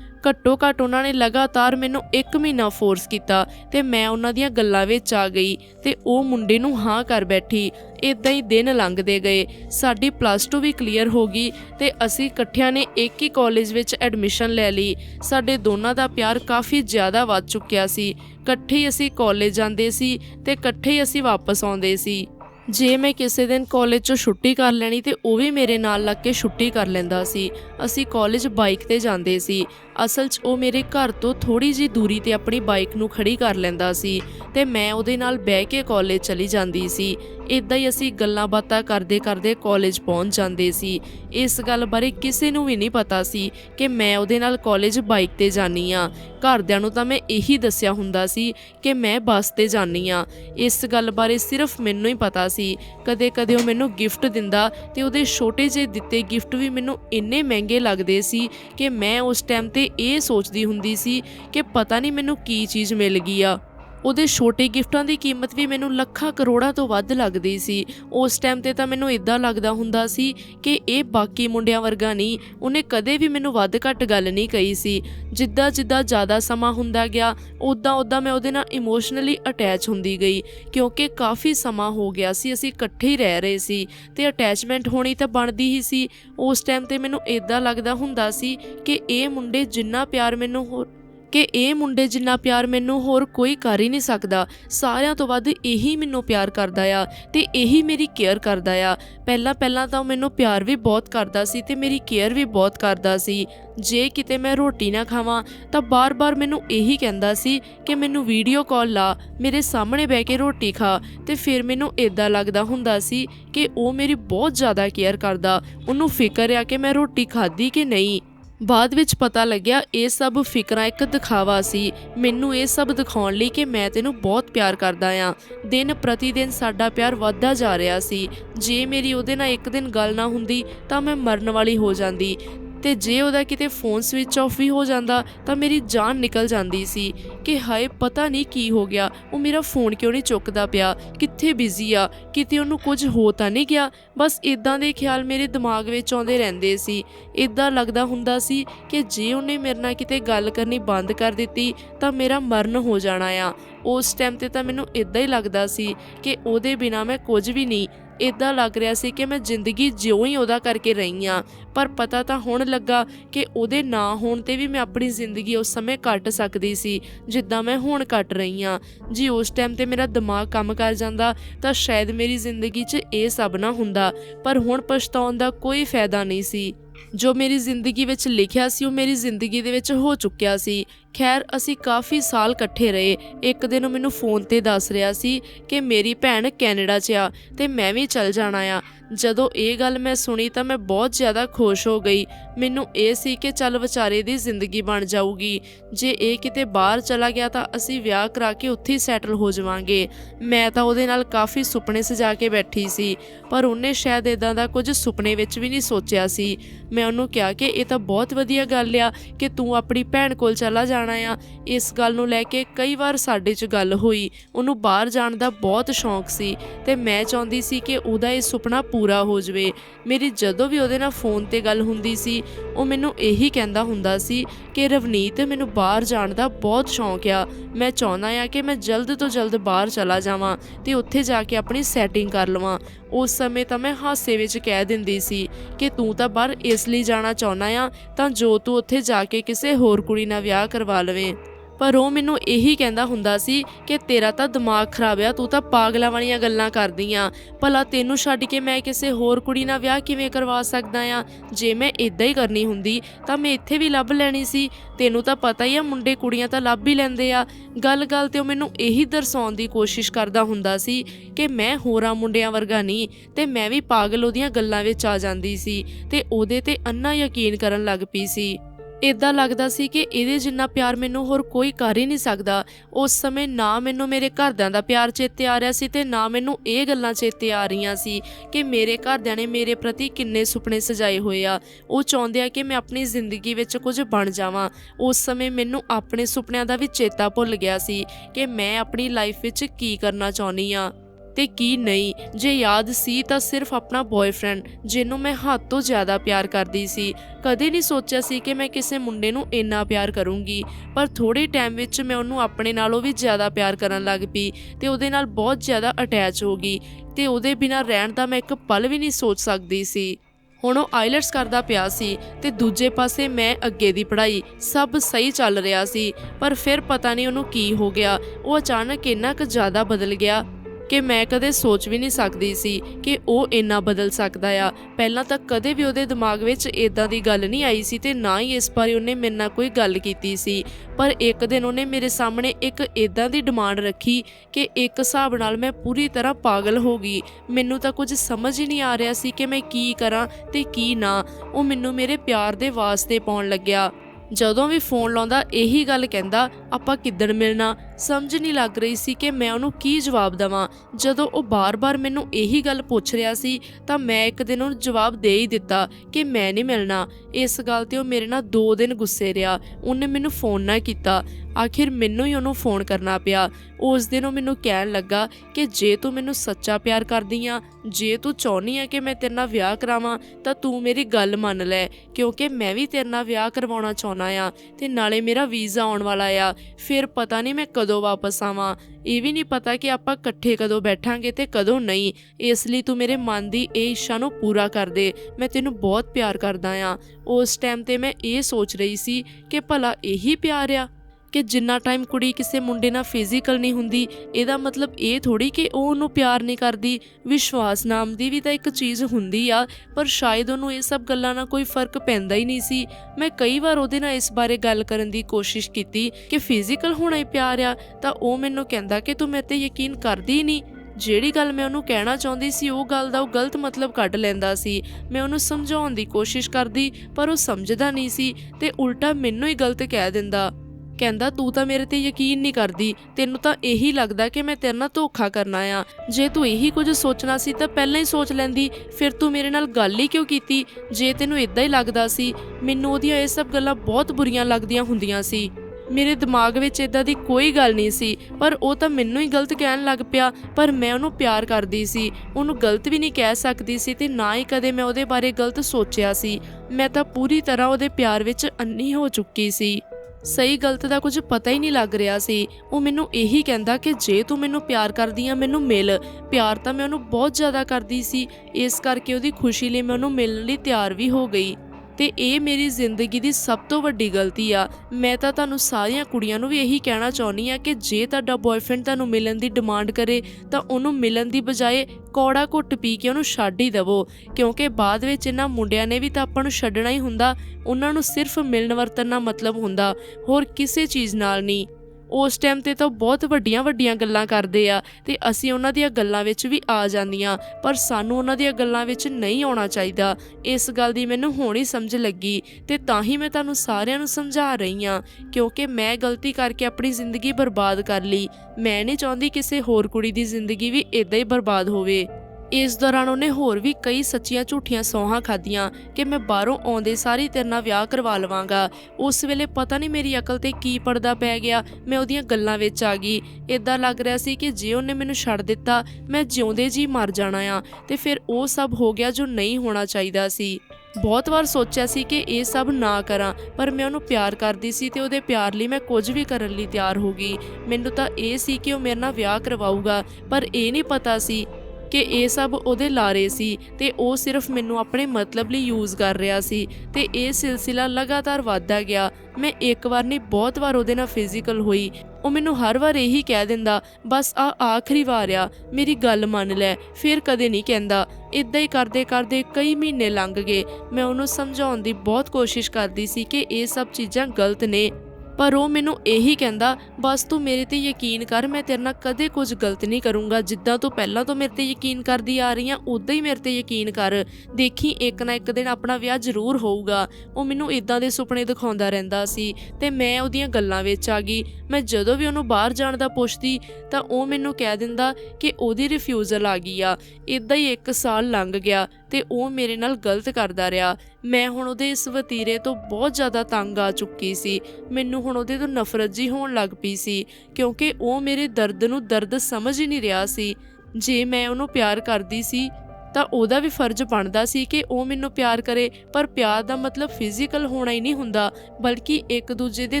ਘੱਟੋ ਘੱਟ ਉਹਨਾਂ ਨੇ ਲਗਾਤਾਰ ਮੈਨੂੰ 1 ਮਹੀਨਾ ਫੋਰਸ ਕੀਤਾ ਤੇ ਮੈਂ ਉਹਨਾਂ ਦੀਆਂ ਗੱਲਾਂ ਵਿੱਚ ਆ ਗਈ ਤੇ ਉਹ ਮੁੰਡੇ ਨੂੰ ਹਾਂ ਕਰ ਬੈਠੀ। ਇਦਾਂ ਹੀ ਦਿਨ ਲੰਘਦੇ ਗਏ। ਸਾਡੀ ਪਲੱਸ 2 ਵੀ ਕਲੀਅਰ ਹੋ ਗਈ ਤੇ ਅਸੀਂ ਇਕੱਠਿਆਂ ਨੇ ਇੱਕ ਹੀ ਕਾਲਜ ਵਿੱਚ ਐਡਮਿਸ਼ਨ ਲੈ ਲਈ। ਸਾਡੇ ਦੋਨਾਂ ਦਾ ਪਿਆਰ ਕਾਫੀ ਜ਼ਿਆਦਾ ਵੱਧ ਚੁੱਕਿਆ ਸੀ। ਇਕੱਠੇ ਹੀ ਅਸੀਂ ਕਾਲਜ ਜਾਂਦੇ ਸੀ ਤੇ ਇਕੱਠੇ ਹੀ ਅਸੀਂ ਵਾਪਸ ਆਉਂਦੇ ਸੀ। ਜੇ ਮੈਂ ਕਿਸੇ ਦਿਨ ਕਾਲਜ 'ਚੋਂ ਛੁੱਟੀ ਕਰ ਲੈਣੀ ਤੇ ਉਹ ਵੀ ਮੇਰੇ ਨਾਲ ਲੱਗ ਕੇ ਛੁੱਟੀ ਕਰ ਲੈਂਦਾ ਸੀ। ਅਸੀਂ ਕਾਲਜ ਬਾਈਕ ਤੇ ਜਾਂਦੇ ਸੀ। ਅਸਲ 'ਚ ਉਹ ਮੇਰੇ ਘਰ ਤੋਂ ਥੋੜੀ ਜੀ ਦੂਰੀ ਤੇ ਆਪਣੀ ਬਾਈਕ ਨੂੰ ਖੜੀ ਕਰ ਲੈਂਦਾ ਸੀ ਤੇ ਮੈਂ ਉਹਦੇ ਨਾਲ ਬਹਿ ਕੇ ਕਾਲਜ ਚਲੀ ਜਾਂਦੀ ਸੀ। ਇਦਾਂ ਹੀ ਅਸੀਂ ਗੱਲਾਂ ਬਾਤਾਂ ਕਰਦੇ ਕਰਦੇ ਕਾਲਜ ਪਹੁੰਚ ਜਾਂਦੇ ਸੀ। ਇਸ ਗੱਲ ਬਾਰੇ ਕਿਸੇ ਨੂੰ ਵੀ ਨਹੀਂ ਪਤਾ ਸੀ ਕਿ ਮੈਂ ਉਹਦੇ ਨਾਲ ਕਾਲਜ ਬਾਈਕ ਤੇ ਜਾਨੀ ਆ ਘਰਦਿਆਂ ਨੂੰ ਤਾਂ ਮੈਂ ਇਹੀ ਦੱਸਿਆ ਹੁੰਦਾ ਸੀ ਕਿ ਮੈਂ ਬੱਸ ਤੇ ਜਾਨੀ ਆ ਇਸ ਗੱਲ ਬਾਰੇ ਸਿਰਫ ਮੈਨੂੰ ਹੀ ਪਤਾ ਸੀ। ਕਦੇ-ਕਦੇ ਉਹ ਮੈਨੂੰ ਗਿਫਟ ਦਿੰਦਾ ਤੇ ਉਹਦੇ ਛੋਟੇ ਜਿਹੇ ਦਿੱਤੇ ਗਿਫਟ ਵੀ ਮੈਨੂੰ ਇੰਨੇ ਮਹਿੰਗੇ ਲੱਗਦੇ ਸੀ ਕਿ ਮੈਂ ਉਸ ਟਾਈਮ ਤੇ ਇਹ ਸੋਚਦੀ ਹੁੰਦੀ ਸੀ ਕਿ ਪਤਾ ਨਹੀਂ ਮੈਨੂੰ ਕੀ ਚੀਜ਼ ਮਿਲ ਗਈ ਆ। ਉਹਦੇ ਛੋਟੇ ਗਿਫਟਾਂ ਦੀ ਕੀਮਤ ਵੀ ਮੈਨੂੰ ਲੱਖਾਂ ਕਰੋੜਾਂ ਤੋਂ ਵੱਧ ਲੱਗਦੀ ਸੀ। ਉਸ ਟਾਈਮ ਤੇ ਤਾਂ ਮੈਨੂੰ ਇਦਾਂ ਲੱਗਦਾ ਹੁੰਦਾ ਸੀ ਕਿ ਇਹ ਬਾਕੀ ਮੁੰਡਿਆਂ ਵਰਗਾ ਨਹੀਂ, ਉਹਨੇ ਕਦੇ ਵੀ ਮੈਨੂੰ ਵੱਧ ਘੱਟ ਗੱਲ ਨਹੀਂ ਕਹੀ ਸੀ। ਜਿੱਦਾਂ ਜਿੱਦਾਂ ਜ਼ਿਆਦਾ ਸਮਾਂ ਹੁੰਦਾ ਗਿਆ ਉਦਾਂ ਉਦਾਂ ਮੈਂ ਉਹਦੇ ਨਾਲ ਇਮੋਸ਼ਨਲੀ ਅਟੈਚ ਹੁੰਦੀ ਗਈ, ਕਿਉਂਕਿ ਕਾਫੀ ਸਮਾਂ ਹੋ ਗਿਆ ਸੀ, ਅਸੀਂ ਇਕੱਠੇ ਹੀ ਰਹਿ ਰਹੇ ਸੀ ਤੇ ਅਟੈਚਮੈਂਟ ਹੋਣੀ ਤਾਂ ਬਣਦੀ ਹੀ ਸੀ। ਉਸ ਟਾਈਮ ਤੇ ਮੈਨੂੰ ਇਦਾਂ ਲੱਗਦਾ ਹੁੰਦਾ ਸੀ ਕਿ ਇਹ ਮੁੰਡੇ ਜਿੰਨਾ ਪਿਆਰ ਮੈਨੂੰ ਹੋਰ ਕਿ ਇਹ ਮੁੰਡੇ ਜਿੰਨਾ ਪਿਆਰ ਮੈਨੂੰ ਹੋਰ ਕੋਈ ਕਰ ਹੀ ਨਹੀਂ ਸਕਦਾ। ਸਾਰਿਆਂ ਤੋਂ ਵੱਧ ਇਹੀ ਮੈਨੂੰ ਪਿਆਰ ਕਰਦਾ ਆ ਤੇ ਇਹੀ ਮੇਰੀ ਕੇਅਰ ਕਰਦਾ ਆ। ਪਹਿਲਾਂ ਪਹਿਲਾਂ ਤਾਂ ਉਹ ਮੈਨੂੰ ਪਿਆਰ ਵੀ ਬਹੁਤ ਕਰਦਾ ਸੀ ਤੇ ਮੇਰੀ ਕੇਅਰ ਵੀ ਬਹੁਤ ਕਰਦਾ ਸੀ। ਜੇ ਕਿਤੇ ਮੈਂ ਰੋਟੀ ਨਾ ਖਾਵਾਂ ਤਾਂ ਬਾਰ-ਬਾਰ ਮੈਨੂੰ ਇਹੀ ਕਹਿੰਦਾ ਸੀ ਕਿ ਮੈਨੂੰ ਵੀਡੀਓ ਕਾਲ ਲਾ, ਮੇਰੇ ਸਾਹਮਣੇ ਬਹਿ ਕੇ ਰੋਟੀ ਖਾ ਤੇ ਫਿਰ ਮੈਨੂੰ ਇਦਾਂ ਲੱਗਦਾ ਹੁੰਦਾ ਸੀ ਕਿ ਉਹ ਮੇਰੀ ਬਹੁਤ ਜ਼ਿਆਦਾ ਕੇਅਰ ਕਰਦਾ। ਉਹਨੂੰ ਫਿਕਰ ਆ ਕਿ ਮੈਂ ਰੋਟੀ ਖਾਧੀ ਕਿ ਨਹੀਂ। ਬਾਅਦ ਵਿੱਚ ਪਤਾ ਲੱਗਿਆ, ਇਹ ਸਭ ਫਿਕਰਾਂ ਇੱਕ ਦਿਖਾਵਾ ਸੀ। ਮੈਨੂੰ ਇਹ ਸਭ ਦਿਖਾਉਣ ਲਈ ਕਿ ਮੈਂ ਤੈਨੂੰ ਬਹੁਤ ਪਿਆਰ ਕਰਦਾ ਆ। ਦਿਨ ਪ੍ਰਤੀ ਦਿਨ ਸਾਡਾ ਪਿਆਰ ਵੱਧਦਾ ਜਾ ਰਿਹਾ ਸੀ। ਜੇ ਮੇਰੀ ਉਹਦੇ ਨਾਲ ਇੱਕ ਦਿਨ ਗੱਲ ਨਾ ਹੁੰਦੀ, ਤਾਂ ਮੈਂ ਮਰਨ ਵਾਲੀ ਹੋ ਜਾਂਦੀ। ਤੇ ਜੇ ਉਹਦਾ ਕਿਤੇ ਫੋਨ ਸਵਿਚ ਆਫ ਵੀ ਹੋ ਜਾਂਦਾ, ਤਾਂ ਮੇਰੀ ਜਾਨ ਨਿਕਲ ਜਾਂਦੀ ਸੀ ਕਿ ਹਾਏ, ਪਤਾ ਨਹੀਂ ਕੀ ਹੋ ਗਿਆ। ਉਹ ਮੇਰਾ ਫੋਨ ਕਿਉਂ ਨਹੀਂ ਚੁੱਕਦਾ ਪਿਆ? ਕਿੱਥੇ ਬਿਜ਼ੀ ਆ? ਕਿਤੇ ਉਹਨੂੰ ਕੁਝ ਹੋ ਤਾਂ ਨਹੀਂ ਗਿਆ? ਬਸ ਇਦਾਂ ਦੇ ਖਿਆਲ ਮੇਰੇ ਦਿਮਾਗ ਵਿੱਚ ਆਉਂਦੇ ਰਹਿੰਦੇ ਸੀ। ਇਦਾਂ ਲੱਗਦਾ ਹੁੰਦਾ ਸੀ ਕਿ ਜੇ ਉਹਨੇ ਮੇਰੇ ਨਾਲ ਕਿਤੇ ਗੱਲ ਕਰਨੀ ਬੰਦ ਕਰ ਦਿੱਤੀ, ਤਾਂ ਮੇਰਾ ਮਰਨ ਹੋ ਜਾਣਾ ਆ। ਉਸ ਟਾਈਮ ਤੇ ਤਾਂ ਮੈਨੂੰ ਇਦਾਂ ਹੀ ਲੱਗਦਾ ਸੀ ਕਿ ਉਹਦੇ ਬਿਨਾ ਮੈਂ ਕੁਝ ਵੀ ਨਹੀਂ ਇਦਾਂ ਲੱਗ ਰਿਹਾ ਸੀ ਕਿ ਮੈਂ ਜ਼ਿੰਦਗੀ ਜਿਉਂ ਹੀ ਉਹਦਾ ਕਰਕੇ ਰਹੀ ਆ ਪਰ ਪਤਾ ਤਾਂ ਹੁਣ ਲੱਗਾ ਕਿ ਉਹਦੇ ਨਾ ਹੋਣ ਤੇ ਵੀ ਮੈਂ ਆਪਣੀ ਜ਼ਿੰਦਗੀ ਉਸ ਸਮੇਂ ਕੱਟ ਸਕਦੀ ਸੀ, ਜਿੱਦਾਂ ਮੈਂ ਹੁਣ ਕੱਟ ਰਹੀ ਆ ਜੀ ਉਸ ਟਾਈਮ ਤੇ ਮੇਰਾ ਦਿਮਾਗ ਕੰਮ ਕਰ ਜਾਂਦਾ, ਤਾਂ ਸ਼ਾਇਦ ਮੇਰੀ ਜ਼ਿੰਦਗੀ 'ਚ ਇਹ ਸਭ ਨਾ ਹੁੰਦਾ। ਪਰ ਹੁਣ ਪਛਤਾਉਣ ਦਾ ਕੋਈ ਫਾਇਦਾ ਨਹੀਂ ਸੀ। ਜੋ ਮੇਰੀ ਜ਼ਿੰਦਗੀ ਵਿੱਚ ਲਿਖਿਆ ਸੀ, ਉਹ ਮੇਰੀ ਜ਼ਿੰਦਗੀ ਦੇ ਵਿੱਚ ਹੋ ਚੁੱਕਿਆ ਸੀ। ਖੈਰ, ਅਸੀਂ ਕਾਫੀ ਸਾਲ ਇਕੱਠੇ ਰਹੇ। ਇੱਕ ਦਿਨ ਉਹ ਮੈਨੂੰ ਫੋਨ ਤੇ ਦੱਸ ਰਿਹਾ ਸੀ ਕਿ ਮੇਰੀ ਭੈਣ ਕੈਨੇਡਾ 'ਚ ਆ ਤੇ ਮੈਂ ਵੀ ਚਲ ਜਾਣਾ ਆ। ਜਦੋਂ ਇਹ ਗੱਲ ਮੈਂ ਸੁਣੀ ਤਾਂ ਮੈਂ ਬਹੁਤ ਜ਼ਿਆਦਾ ਖੁਸ਼ ਹੋ ਗਈ। ਮੈਨੂੰ ਇਹ ਸੀ ਕਿ ਚੱਲ ਵਿਚਾਰੇ ਦੀ ਜ਼ਿੰਦਗੀ ਬਣ ਜਾਊਗੀ। ਜੇ ਇਹ ਕਿਤੇ ਬਾਹਰ ਚਲਾ ਗਿਆ ਤਾਂ ਅਸੀਂ ਵਿਆਹ ਕਰਾ ਕੇ ਉੱਥੇ ਹੀ ਸੈਟਲ ਹੋ ਜਾਵਾਂਗੇ। ਮੈਂ ਤਾਂ ਉਹਦੇ ਨਾਲ ਕਾਫੀ ਸੁਪਨੇ ਸਜਾ ਕੇ ਬੈਠੀ ਸੀ, ਪਰ ਉਹਨੇ ਸ਼ਾਇਦ ਇਦਾਂ ਦਾ ਕੁਝ ਸੁਪਨੇ ਵਿੱਚ ਵੀ ਨਹੀਂ ਸੋਚਿਆ ਸੀ। ਮੈਂ ਉਹਨੂੰ ਕਿਹਾ ਕਿ ਇਹ ਤਾਂ ਬਹੁਤ ਵਧੀਆ ਗੱਲ ਆ ਕਿ ਤੂੰ ਆਪਣੀ ਭੈਣ ਕੋਲ ਚਲਾ ਜਾ ਜਾਣਾ ਆ। ਇਸ ਗੱਲ ਨੂੰ ਲੈ ਕੇ ਕਈ ਵਾਰ ਸਾਡੇ 'ਚ ਗੱਲ ਹੋਈ। ਉਹਨੂੰ ਬਾਹਰ ਜਾਣ ਦਾ ਬਹੁਤ ਸ਼ੌਂਕ ਸੀ ਤੇ ਮੈਂ ਚਾਹੁੰਦੀ ਸੀ ਕਿ ਉਹਦਾ ਇਹ ਸੁਪਨਾ ਪੂਰਾ ਹੋ ਜਾਵੇ। ਮੇਰੀ ਜਦੋਂ ਵੀ ਉਹਦੇ ਨਾਲ ਫੋਨ ਤੇ ਗੱਲ ਹੁੰਦੀ ਸੀ, ਉਹ ਮੈਨੂੰ ਇਹੀ ਕਹਿੰਦਾ ਹੁੰਦਾ ਸੀ ਕਿ ਰਵਨੀਤ, ਮੈਨੂੰ ਬਾਹਰ ਜਾਣ ਦਾ ਬਹੁਤ ਸ਼ੌਂਕ ਆ। ਮੈਂ ਚਾਹੁੰਦਾ ਆ ਕਿ ਮੈਂ ਜਲਦ ਤੋਂ ਜਲਦ ਬਾਹਰ ਚਲਾ ਜਾਵਾਂ ਤੇ ਉੱਥੇ ਜਾ ਕੇ ਆਪਣੀ ਸੈਟਿੰਗ ਕਰ ਲਵਾਂ। ਉਸ ਸਮੇਂ ਤਾਂ ਮੈਂ ਹਾਸੇ ਵਿੱਚ ਕਹਿ ਦਿੰਦੀ ਸੀ ਕਿ ਤੂੰ ਤਾਂ ਬਾਹਰ ਇਸ ਲਈ ਜਾਣਾ ਚਾਹੁੰਦਾ ਆ ਤਾਂ ਜੋ ਤੂੰ ਉੱਥੇ ਜਾ ਕੇ ਕਿਸੇ ਹੋਰ ਕੁੜੀ ਨਾਲ ਵਿਆਹ ਕਰਵਾ ਲਵੇਂ। ਪਰ ਉਹ ਮੈਨੂੰ ਇਹੀ ਕਹਿੰਦਾ ਹੁੰਦਾ ਸੀ ਕਿ ਤੇਰਾ ਤਾਂ ਦਿਮਾਗ ਖਰਾਬ ਆ, ਤੂੰ ਤਾਂ ਪਾਗਲਾਂ ਵਾਲੀਆਂ ਗੱਲਾਂ ਕਰਦੀ ਆ ਭਲਾ ਤੈਨੂੰ ਛੱਡ ਕੇ ਮੈਂ ਕਿਸੇ ਹੋਰ ਕੁੜੀ ਨਾਲ ਵਿਆਹ ਕਿਵੇਂ ਕਰਵਾ ਸਕਦਾ ਆ? ਜੇ ਮੈਂ ਇਦਾਂ ਹੀ ਕਰਨੀ ਹੁੰਦੀ, ਤਾਂ ਮੈਂ ਇੱਥੇ ਵੀ ਲੱਭ ਲੈਣੀ ਸੀ। ਤੈਨੂੰ ਤਾਂ ਪਤਾ ਹੀ ਆ, ਮੁੰਡੇ ਕੁੜੀਆਂ ਤਾਂ ਲੱਭ ਹੀ ਲੈਂਦੇ ਆ। ਗੱਲ-ਗੱਲ ਤੇ ਉਹ ਮੈਨੂੰ ਇਹੀ ਦਰਸਾਉਣ ਦੀ ਕੋਸ਼ਿਸ਼ ਕਰਦਾ ਹੁੰਦਾ ਸੀ ਕਿ ਮੈਂ ਹੋਰਾਂ ਮੁੰਡਿਆਂ ਵਰਗਾ ਨਹੀਂ, ਤੇ ਮੈਂ ਵੀ ਪਾਗਲ ਉਹਦੀਆਂ ਗੱਲਾਂ ਵਿੱਚ ਆ ਜਾਂਦੀ ਸੀ, ਤੇ ਉਹਦੇ ਤੇ ਅੰਨਾ ਯਕੀਨ ਕਰਨ ਲੱਗ ਪਈ ਸੀ। ਇਦਾਂ ਲੱਗਦਾ ਸੀ ਕਿ ਇਹਦੇ ਜਿੰਨਾ ਪਿਆਰ ਮੈਨੂੰ ਹੋਰ ਕੋਈ ਕਰ ਹੀ ਨਹੀਂ ਸਕਦਾ। ਉਸ ਸਮੇਂ ਨਾ ਮੈਨੂੰ ਮੇਰੇ ਘਰਦਿਆਂ ਦਾ ਪਿਆਰ ਚੇਤੇ ਆ ਰਿਹਾ ਸੀ ਤੇ ਨਾ ਮੈਨੂੰ ਇਹ ਗੱਲਾਂ ਚੇਤੇ ਆ ਰਹੀਆਂ ਸੀ ਕਿ ਮੇਰੇ ਘਰਦਿਆਂ ਨੇ ਮੇਰੇ ਪ੍ਰਤੀ ਕਿੰਨੇ ਸੁਪਨੇ ਸਜਾਏ ਹੋਏ ਆ। ਉਹ ਚਾਹੁੰਦੇ ਆ ਕਿ ਮੈਂ ਆਪਣੀ ਜ਼ਿੰਦਗੀ ਵਿੱਚ ਕੁਝ ਬਣ ਜਾਵਾਂ। ਉਸ ਸਮੇਂ ਮੈਨੂੰ ਆਪਣੇ ਸੁਪਨਿਆਂ ਦਾ ਵੀ ਚੇਤਾ ਭੁੱਲ ਗਿਆ ਸੀ ਕਿ ਮੈਂ ਆਪਣੀ ਲਾਈਫ ਵਿੱਚ ਕੀ ਕਰਨਾ ਚਾਹੁੰਦੀ ਆ ਤੇ ਕੀ ਨਹੀਂ। ਜੇ ਯਾਦ ਸੀ ਤਾਂ ਸਿਰਫ ਆਪਣਾ ਬॉयਫ੍ਰੈਂਡ ਜਿਹਨੂੰ ਮੈਂ ਹੱਦ ਤੋਂ ਜ਼ਿਆਦਾ ਪਿਆਰ ਕਰਦੀ ਸੀ। ਕਦੇ ਨਹੀਂ ਸੋਚਿਆ ਸੀ ਕਿ ਮੈਂ ਕਿਸੇ ਮੁੰਡੇ ਨੂੰ ਇੰਨਾ ਪਿਆਰ ਕਰੂੰਗੀ। ਪਰ ਥੋੜੇ ਟਾਈਮ ਵਿੱਚ ਮੈਂ ਉਹਨੂੰ ਆਪਣੇ ਨਾਲੋਂ ਵੀ ਜ਼ਿਆਦਾ ਪਿਆਰ ਕਰਨ ਲੱਗ ਪਈ ਤੇ ਉਹਦੇ ਨਾਲ ਬਹੁਤ ਜ਼ਿਆਦਾ ਅਟੈਚ ਹੋ ਗਈ ਤੇ ਉਹਦੇ ਬਿਨਾਂ ਰਹਿਣ ਦਾ ਮੈਂ ਇੱਕ ਪਲ ਵੀ ਨਹੀਂ ਸੋਚ ਸਕਦੀ ਸੀ। ਹੁਣ ਉਹ ਆਈਲਟਸ ਕਰਦਾ ਪਿਆ ਸੀ ਤੇ ਦੂਜੇ ਪਾਸੇ ਮੈਂ ਅੱਗੇ ਦੀ ਪੜ੍ਹਾਈ ਸਭ ਸਹੀ ਚੱਲ ਰਿਹਾ ਸੀ। ਪਰ ਫਿਰ ਪਤਾ ਨਹੀਂ ਉਹਨੂੰ ਕੀ ਹੋ ਗਿਆ। ਉਹ ਅਚਾਨਕ ਇੰਨਾ ਕੁ ਜ਼ਿਆਦਾ ਬਦਲ ਗਿਆ ਕਿ ਮੈਂ ਕਦੇ ਸੋਚ ਵੀ ਨਹੀਂ ਸਕਦੀ ਸੀ ਕਿ ਉਹ ਇੰਨਾ ਬਦਲ ਸਕਦਾ ਆ। ਪਹਿਲਾਂ ਤਾਂ ਕਦੇ ਵੀ ਉਹਦੇ ਦਿਮਾਗ ਵਿੱਚ ਇਦਾਂ ਦੀ ਗੱਲ ਨਹੀਂ ਆਈ ਸੀ ਤੇ ਨਾ ਹੀ ਇਸ ਬਾਰੇ ਉਹਨੇ ਮੇਰੇ ਨਾਲ ਕੋਈ ਗੱਲ ਕੀਤੀ ਸੀ। ਪਰ ਇੱਕ ਦਿਨ ਉਹਨੇ ਮੇਰੇ ਸਾਹਮਣੇ ਇੱਕ ਇਦਾਂ ਦੀ ਡਿਮਾਂਡ ਰੱਖੀ ਕਿ ਇੱਕ ਹਿਸਾਬ ਨਾਲ ਮੈਂ ਪੂਰੀ ਤਰ੍ਹਾਂ ਪਾਗਲ ਹੋ ਗਈ। ਮੈਨੂੰ ਤਾਂ ਕੁਝ ਸਮਝ ਹੀ ਨਹੀਂ ਆ ਰਿਹਾ ਸੀ ਕਿ ਮੈਂ ਕੀ ਕਰਾਂ ਤੇ ਕੀ ਨਾ। ਉਹ ਮੈਨੂੰ ਮੇਰੇ ਪਿਆਰ ਦੇ ਵਾਸਤੇ ਪਾਉਣ ਲੱਗਿਆ। ਜਦੋਂ ਵੀ ਫੋਨ ਲਾਉਂਦਾ, ਇਹੀ ਗੱਲ ਕਹਿੰਦਾ, ਆਪਾਂ ਕਿੱਦਣ ਮਿਲਣਾ? ਸਮਝ ਨਹੀਂ ਲੱਗ ਰਹੀ ਸੀ ਕਿ ਮੈਂ ਉਹਨੂੰ ਕੀ ਜਵਾਬ ਦਵਾਂ। ਜਦੋਂ ਉਹ ਬਾਰ-ਬਾਰ ਮੈਨੂੰ ਇਹੀ ਗੱਲ ਪੁੱਛ ਰਿਹਾ ਸੀ, ਤਾਂ ਮੈਂ ਇੱਕ ਦਿਨ ਉਹਨੂੰ ਜਵਾਬ ਦੇ ਹੀ ਦਿੱਤਾ ਕਿ ਮੈਂ ਨਹੀਂ ਮਿਲਣਾ। ਇਸ ਗੱਲ ਤੇ ਉਹ ਮੇਰੇ ਨਾਲ 2 ਦਿਨ ਗੁੱਸੇ ਰਿਹਾ। ਉਹਨੇ ਮੈਨੂੰ ਫੋਨ ਨਾ ਕੀਤਾ। ਆਖਿਰ ਮੈਨੂੰ ਹੀ ਉਹਨੂੰ ਫੋਨ ਕਰਨਾ ਪਿਆ। ਉਸ ਦਿਨ ਉਹ ਮੈਨੂੰ ਕਹਿਣ ਲੱਗਾ ਕਿ ਜੇ ਤੂੰ ਮੈਨੂੰ ਸੱਚਾ ਪਿਆਰ ਕਰਦੀ ਆ, ਜੇ ਤੂੰ ਚਾਹਨੀ ਆ ਕਿ ਮੈਂ ਤੇਰੇ ਨਾਲ ਵਿਆਹ ਕਰਾਵਾਂ, ਤਾਂ ਤੂੰ ਮੇਰੀ ਗੱਲ ਮੰਨ ਲੈ, ਕਿਉਂਕਿ ਮੈਂ ਵੀ ਤੇਰੇ ਨਾਲ ਵਿਆਹ ਕਰਵਾਉਣਾ ਚਾਹੁੰਦਾ ਆ ਤੇ ਨਾਲੇ ਮੇਰਾ ਵੀਜ਼ਾ ਆਉਣ ਵਾਲਾ ਆ। ਫਿਰ ਪਤਾ ਨਹੀਂ ਮੈਂ ਕਦੋਂ ਵਾਪਸ ਆਵਾਂ। ਇਹ ਵੀ ਨਹੀਂ ਪਤਾ ਕਿ ਆਪਾਂ ਇਕੱਠੇ ਕਦੋਂ ਬੈਠਾਂਗੇ ਤੇ ਕਦੋਂ ਨਹੀਂ। ਇਸ ਲਈ ਤੂੰ ਮੇਰੇ ਮਨ ਦੀ ਇਹ ਇੱਛਾ ਨੂੰ ਪੂਰਾ ਕਰ ਦੇ। ਮੈਂ ਤੈਨੂੰ ਬਹੁਤ ਪਿਆਰ ਕਰਦਾ ਆ। ਉਸ ਟਾਈਮ ਤੇ ਮੈਂ ਇਹ ਸੋਚ ਰਹੀ ਸੀ ਕਿ ਭਲਾ ਇਹੀ ਪਿਆਰ ਆ ਕਿ ਜਿੰਨਾ ਟਾਈਮ ਕੁੜੀ ਕਿਸੇ ਮੁੰਡੇ ਨਾਲ ਫਿਜ਼ੀਕਲ ਨਹੀਂ ਹੁੰਦੀ, ਇਹਦਾ ਮਤਲਬ ਇਹ ਥੋੜੀ ਕਿ ਉਹ ਉਹਨੂੰ ਪਿਆਰ ਨਹੀਂ ਕਰਦੀ। ਵਿਸ਼ਵਾਸ ਨਾਮ ਦੀ ਵੀ ਤਾਂ ਇੱਕ ਚੀਜ਼ ਹੁੰਦੀ ਆ, ਪਰ ਸ਼ਾਇਦ ਉਹਨੂੰ ਇਹ ਸਭ ਗੱਲਾਂ ਨਾਲ ਕੋਈ ਫ਼ਰਕ ਪੈਂਦਾ ਹੀ ਨਹੀਂ ਸੀ। ਮੈਂ ਕਈ ਵਾਰ ਉਹਦੇ ਨਾਲ ਇਸ ਬਾਰੇ ਗੱਲ ਕਰਨ ਦੀ ਕੋਸ਼ਿਸ਼ ਕੀਤੀ ਕਿ ਫਿਜ਼ੀਕਲ ਹੋਣਾ ਹੀ ਪਿਆਰ ਆ, ਤਾਂ ਉਹ ਮੈਨੂੰ ਕਹਿੰਦਾ ਕਿ ਤੂੰ ਮੇਰੇ ਤੇ ਯਕੀਨ ਕਰਦੀ ਹੀ ਨਹੀਂ। ਜਿਹੜੀ ਗੱਲ ਮੈਂ ਉਹਨੂੰ ਕਹਿਣਾ ਚਾਹੁੰਦੀ ਸੀ, ਉਹ ਗੱਲ ਦਾ ਉਹ ਗਲਤ ਮਤਲਬ ਕੱਢ ਲੈਂਦਾ ਸੀ। ਮੈਂ ਉਹਨੂੰ ਸਮਝਾਉਣ ਦੀ ਕੋਸ਼ਿਸ਼ ਕਰਦੀ, ਪਰ ਉਹ ਸਮਝਦਾ ਨਹੀਂ ਸੀ ਤੇ ਉਲਟਾ ਮੈਨੂੰ ਹੀ ਗਲਤ ਕਹਿ ਦਿੰਦਾ। ਕਹਿੰਦਾ, ਤੂੰ ਤਾਂ ਮੇਰੇ ਤੇ ਯਕੀਨ ਨਹੀਂ ਕਰਦੀ। ਤੈਨੂੰ ਤਾਂ ਇਹੀ ਲੱਗਦਾ ਕਿ ਮੈਂ ਤੇਰੇ ਨਾਲ ਧੋਖਾ ਕਰਨਾ ਆ। ਜੇ ਤੂੰ ਇਹੀ ਕੁਝ ਸੋਚਣਾ ਸੀ ਤਾਂ ਪਹਿਲਾਂ ਹੀ ਸੋਚ ਲੈਂਦੀ, ਫਿਰ ਤੂੰ ਮੇਰੇ ਨਾਲ ਗੱਲ ਹੀ ਕਿਉਂ ਕੀਤੀ? ਜੇ ਤੈਨੂੰ ਇਦਾਂ ਹੀ ਲੱਗਦਾ ਸੀ, ਮੈਨੂੰ ਉਹਦੀਆਂ ਇਹ ਸਭ ਗੱਲਾਂ ਬਹੁਤ ਬੁਰੀਆਂ ਲੱਗਦੀਆਂ ਹੁੰਦੀਆਂ ਸੀ। ਮੇਰੇ ਦਿਮਾਗ ਵਿੱਚ ਇਦਾਂ ਦੀ ਕੋਈ ਗੱਲ ਨਹੀਂ ਸੀ, ਪਰ ਉਹ ਤਾਂ ਮੈਨੂੰ ਹੀ ਗਲਤ ਕਹਿਣ ਲੱਗ ਪਿਆ, ਪਰ ਮੈਂ ਉਹਨੂੰ ਪਿਆਰ ਕਰਦੀ ਸੀ। ਉਹਨੂੰ ਗਲਤ ਵੀ ਨਹੀਂ ਕਹਿ ਸਕਦੀ ਸੀ ਤੇ ਨਾ ਹੀ ਕਦੇ ਮੈਂ ਉਹਦੇ ਬਾਰੇ ਗਲਤ ਸੋਚਿਆ ਸੀ। ਮੈਂ ਤਾਂ ਪੂਰੀ ਤਰ੍ਹਾਂ ਉਹਦੇ ਪਿਆਰ ਵਿੱਚ ਅੰਨੀ ਹੋ ਚੁੱਕੀ ਸੀ। ਸਹੀ ਗਲਤ ਦਾ ਕੁਝ ਪਤਾ ਹੀ ਨਹੀਂ ਲੱਗ ਰਿਹਾ ਸੀ। ਉਹ ਮੈਨੂੰ ਇਹੀ ਕਹਿੰਦਾ ਕਿ ਜੇ ਤੂੰ ਮੈਨੂੰ ਪਿਆਰ ਕਰਦੀ ਆ, ਮੈਨੂੰ ਮਿਲ। ਪਿਆਰ ਤਾਂ ਮੈਂ ਉਹਨੂੰ ਬਹੁਤ ਜ਼ਿਆਦਾ ਕਰਦੀ ਸੀ। ਇਸ ਕਰਕੇ ਉਹਦੀ ਖੁਸ਼ੀ ਲਈ ਮੈਂ ਉਹਨੂੰ ਮਿਲਣ ਲਈ ਤਿਆਰ ਵੀ ਹੋ ਗਈ। ਤੇ ਇਹ ਮੇਰੀ ਜ਼ਿੰਦਗੀ ਦੀ ਸਭ ਤੋਂ ਵੱਡੀ ਗਲਤੀ ਆ। ਮੈਂ ਤਾਂ ਤੁਹਾਨੂੰ ਸਾਰੀਆਂ ਕੁੜੀਆਂ ਨੂੰ ਵੀ ਇਹੀ ਕਹਿਣਾ ਚਾਹੁੰਦੀ ਆ ਕਿ ਜੇ ਤੁਹਾਡਾ ਬॉयਫ੍ਰੈਂਡ ਤੁਹਾਨੂੰ ਮਿਲਣ ਦੀ ਡਿਮਾਂਡ ਕਰੇ, ਤਾਂ ਉਹਨੂੰ ਮਿਲਣ ਦੀ ਬਜਾਏ ਕੌੜਾ ਘੁੱਟ ਪੀ ਕੇ ਉਹਨੂੰ ਛੱਡ ਹੀ ਦੇਵੋ। ਕਿਉਂਕਿ ਬਾਅਦ ਵਿੱਚ ਇਹਨਾਂ ਮੁੰਡਿਆਂ ਨੇ ਵੀ ਤਾਂ ਆਪਾਂ ਨੂੰ ਛੱਡਣਾ ਹੀ ਹੁੰਦਾ, ਉਹਨਾਂ ਨੂੰ ਸਿਰਫ ਮਿਲਣ ਵਰਤਣ ਨਾਲ ਮਤਲਬ ਹੁੰਦਾ, ਹੋਰ ਕਿਸੇ ਚੀਜ਼ ਨਾਲ ਨਹੀਂ। ਉਸ ਟਾਈਮ ਤੇ ਤਾਂ ਬਹੁਤ ਵੱਡੀਆਂ ਵੱਡੀਆਂ ਗੱਲਾਂ ਕਰਦੇ ਆ ਤੇ ਅਸੀਂ ਉਹਨਾਂ ਦੀਆਂ ਗੱਲਾਂ ਵਿੱਚ ਵੀ ਆ ਜਾਂਦੀਆਂ, ਪਰ ਸਾਨੂੰ ਉਹਨਾਂ ਦੀਆਂ ਗੱਲਾਂ ਵਿੱਚ ਨਹੀਂ ਆਉਣਾ ਚਾਹੀਦਾ। ਇਸ ਗੱਲ ਦੀ ਮੈਨੂੰ ਹੁਣ ਹੀ ਸਮਝ ਲੱਗੀ ਤੇ ਤਾਂ ਹੀ ਮੈਂ ਤੁਹਾਨੂੰ ਸਾਰਿਆਂ ਨੂੰ ਸਮਝਾ ਰਹੀ ਹਾਂ, ਕਿਉਂਕਿ ਮੈਂ ਗਲਤੀ ਕਰਕੇ ਆਪਣੀ ਜ਼ਿੰਦਗੀ ਬਰਬਾਦ ਕਰ ਲਈ। ਮੈਂ ਨਹੀਂ ਚਾਹੁੰਦੀ ਕਿਸੇ ਹੋਰ ਕੁੜੀ ਦੀ ਜ਼ਿੰਦਗੀ ਵੀ ਇਦਾਂ ਹੀ ਬਰਬਾਦ ਹੋਵੇ। ਇਸ ਦੌਰਾਨ ਉਹਨੇ ਹੋਰ ਵੀ ਕਈ ਸੱਚੀਆਂ ਝੂਠੀਆਂ ਸੌਹਾਂ ਖਾਧੀਆਂ ਕਿ ਮੈਂ ਬਾਹਰੋਂ ਆਉਂਦੇ ਸਾਰੀ ਤੇਰੇ ਨਾਲ ਵਿਆਹ ਕਰਵਾ ਲਵਾਂਗਾ। ਉਸ ਵੇਲੇ ਪਤਾ ਨਹੀਂ ਮੇਰੀ ਅਕਲ ਤੇ ਕੀ ਪਰਦਾ ਪੈ ਗਿਆ, ਮੈਂ ਉਹਦੀਆਂ ਗੱਲਾਂ ਵਿੱਚ ਆ ਗਈ। ਇਦਾਂ ਲੱਗ ਰਿਹਾ ਸੀ ਕਿ ਜੇ ਉਹਨੇ ਮੈਨੂੰ ਛੱਡ ਦਿੱਤਾ, ਮੈਂ ਜਿਉਂਦੇ ਜੀ ਮਰ ਜਾਣਾ ਆ ਤੇ ਫਿਰ ਉਹ ਸਭ ਹੋ ਗਿਆ ਜੋ ਨਹੀਂ ਹੋਣਾ ਚਾਹੀਦਾ ਸੀ। ਬਹੁਤ ਵਾਰ ਸੋਚਿਆ ਸੀ ਕਿ ਇਹ ਸਭ ਨਾ ਕਰਾਂ, ਪਰ ਮੈਂ ਉਹਨੂੰ ਪਿਆਰ ਕਰਦੀ ਸੀ ਤੇ ਉਹਦੇ ਪਿਆਰ ਲਈ ਮੈਂ ਕੁਝ ਵੀ ਕਰਨ ਲਈ ਤਿਆਰ ਹੋ ਗਈ। ਮੈਨੂੰ ਤਾਂ ਇਹ ਸੀ ਕਿ ਉਹ ਮੇਰੇ ਨਾਲ ਵਿਆਹ ਕਰਵਾਊਗਾ, ਪਰ ਇਹ ਨਹੀਂ ਪਤਾ ਸੀ ਕਿ ਇਹ ਸਭ ਉਹਦੇ ਲਾਰੇ ਸੀ ਤੇ ਉਹ ਸਿਰਫ ਮੈਨੂੰ ਆਪਣੇ ਮਤਲਬ ਲਈ ਯੂਜ਼ ਕਰ ਰਿਹਾ ਸੀ ਤੇ ਇਹ ਸਿਲਸਿਲਾ ਲਗਾਤਾਰ ਵੱਧਦਾ ਗਿਆ। ਮੈਂ ਇੱਕ ਵਾਰ ਨਹੀਂ, ਬਹੁਤ ਵਾਰ ਉਹਦੇ ਨਾਲ ਫਿਜ਼ੀਕਲ ਹੋਈ। ਉਹ ਮੈਨੂੰ ਹਰ ਵਾਰ ਇਹੀ ਕਹਿ ਦਿੰਦਾ, ਬਸ ਆ ਆਖਰੀ ਵਾਰ ਆ, ਮੇਰੀ ਗੱਲ ਮੰਨ ਲੈ, ਫਿਰ ਕਦੇ ਨਹੀਂ ਕਹਿੰਦਾ। ਇਦਾਂ ਹੀ ਕਰਦੇ ਕਰਦੇ ਕਈ ਮਹੀਨੇ ਲੰਘ ਗਏ। ਮੈਂ ਉਹਨੂੰ ਸਮਝਾਉਣ ਦੀ ਬਹੁਤ ਕੋਸ਼ਿਸ਼ ਕਰਦੀ ਸੀ ਕਿ ਇਹ ਸਭ ਚੀਜ਼ਾਂ ਗਲਤ ਨੇ। ਪਰ ਉਹ ਮੈਨੂੰ ਇਹੀ ਕਹਿੰਦਾ, ਬਸ ਤੂੰ ਮੇਰੇ ਤੇ ਯਕੀਨ ਕਰ, ਮੈਂ ਤੇਰੇ ਨਾਲ ਕਦੇ ਕੁਝ ਗਲਤ ਨਹੀਂ ਕਰੂੰਗਾ। ਜਿੱਦਾਂ ਤੂੰ ਪਹਿਲਾਂ ਤੋਂ ਮੇਰੇ ਤੇ ਯਕੀਨ ਕਰਦੀ ਆ ਰਹੀ ਆ ਉਦਾਂ ਹੀ ਮੇਰੇ ਤੇ ਯਕੀਨ ਕਰ। ਦੇਖੀ, ਇੱਕ ਨਾ ਇੱਕ ਦਿਨ ਆਪਣਾ ਵਿਆਹ ਜ਼ਰੂਰ ਹੋਊਗਾ। ਉਹ ਮੈਨੂੰ ਇਦਾਂ ਦੇ ਸੁਪਨੇ ਦਿਖਾਉਂਦਾ ਰਹਿੰਦਾ ਸੀ ਤੇ ਮੈਂ ਉਹਦੀਆਂ ਗੱਲਾਂ ਵਿੱਚ ਆ ਗਈ। ਮੈਂ ਜਦੋਂ ਵੀ ਉਹਨੂੰ ਬਾਹਰ ਜਾਣ ਦਾ ਪੁੱਛਦੀ, ਤਾਂ ਉਹ ਮੈਨੂੰ ਕਹਿ ਦਿੰਦਾ ਕਿ ਉਹਦੀ ਰਿਫਿਊਜ਼ਲ ਆ ਗਈ ਆ। ਇਦਾਂ ਹੀ ਇੱਕ ਸਾਲ ਲੰਘ ਗਿਆ। ਤੇ ਉਹ ਮੇਰੇ ਨਾਲ ਗਲਤ ਕਰਦਾ ਰਿਹਾ। ਮੈਂ ਹੁਣ ਉਹਦੇ ਇਸ ਵਤੀਰੇ ਤੋਂ ਬਹੁਤ ਜ਼ਿਆਦਾ ਤੰਗ ਆ ਚੁੱਕੀ ਸੀ। ਮੈਨੂੰ ਹੁਣ ਉਹਦੇ ਤੋਂ ਨਫ਼ਰਤ ਜੀ ਹੋਣ ਲੱਗ ਪਈ ਸੀ, ਕਿਉਂਕਿ ਉਹ ਮੇਰੇ ਦਰਦ ਨੂੰ ਦਰਦ ਸਮਝ ਹੀ ਨਹੀਂ ਰਿਹਾ ਸੀ। ਜੇ ਮੈਂ ਉਹਨੂੰ ਪਿਆਰ ਕਰਦੀ ਸੀ ਤਾਂ ਉਹਦਾ ਵੀ ਫਰਜ਼ ਬਣਦਾ ਸੀ ਕਿ ਉਹ ਮੈਨੂੰ ਪਿਆਰ ਕਰੇ, ਪਰ ਪਿਆਰ ਦਾ ਮਤਲਬ ਫਿਜ਼ੀਕਲ ਹੋਣਾ ਹੀ ਨਹੀਂ ਹੁੰਦਾ, ਬਲਕਿ ਇੱਕ ਦੂਜੇ ਦੇ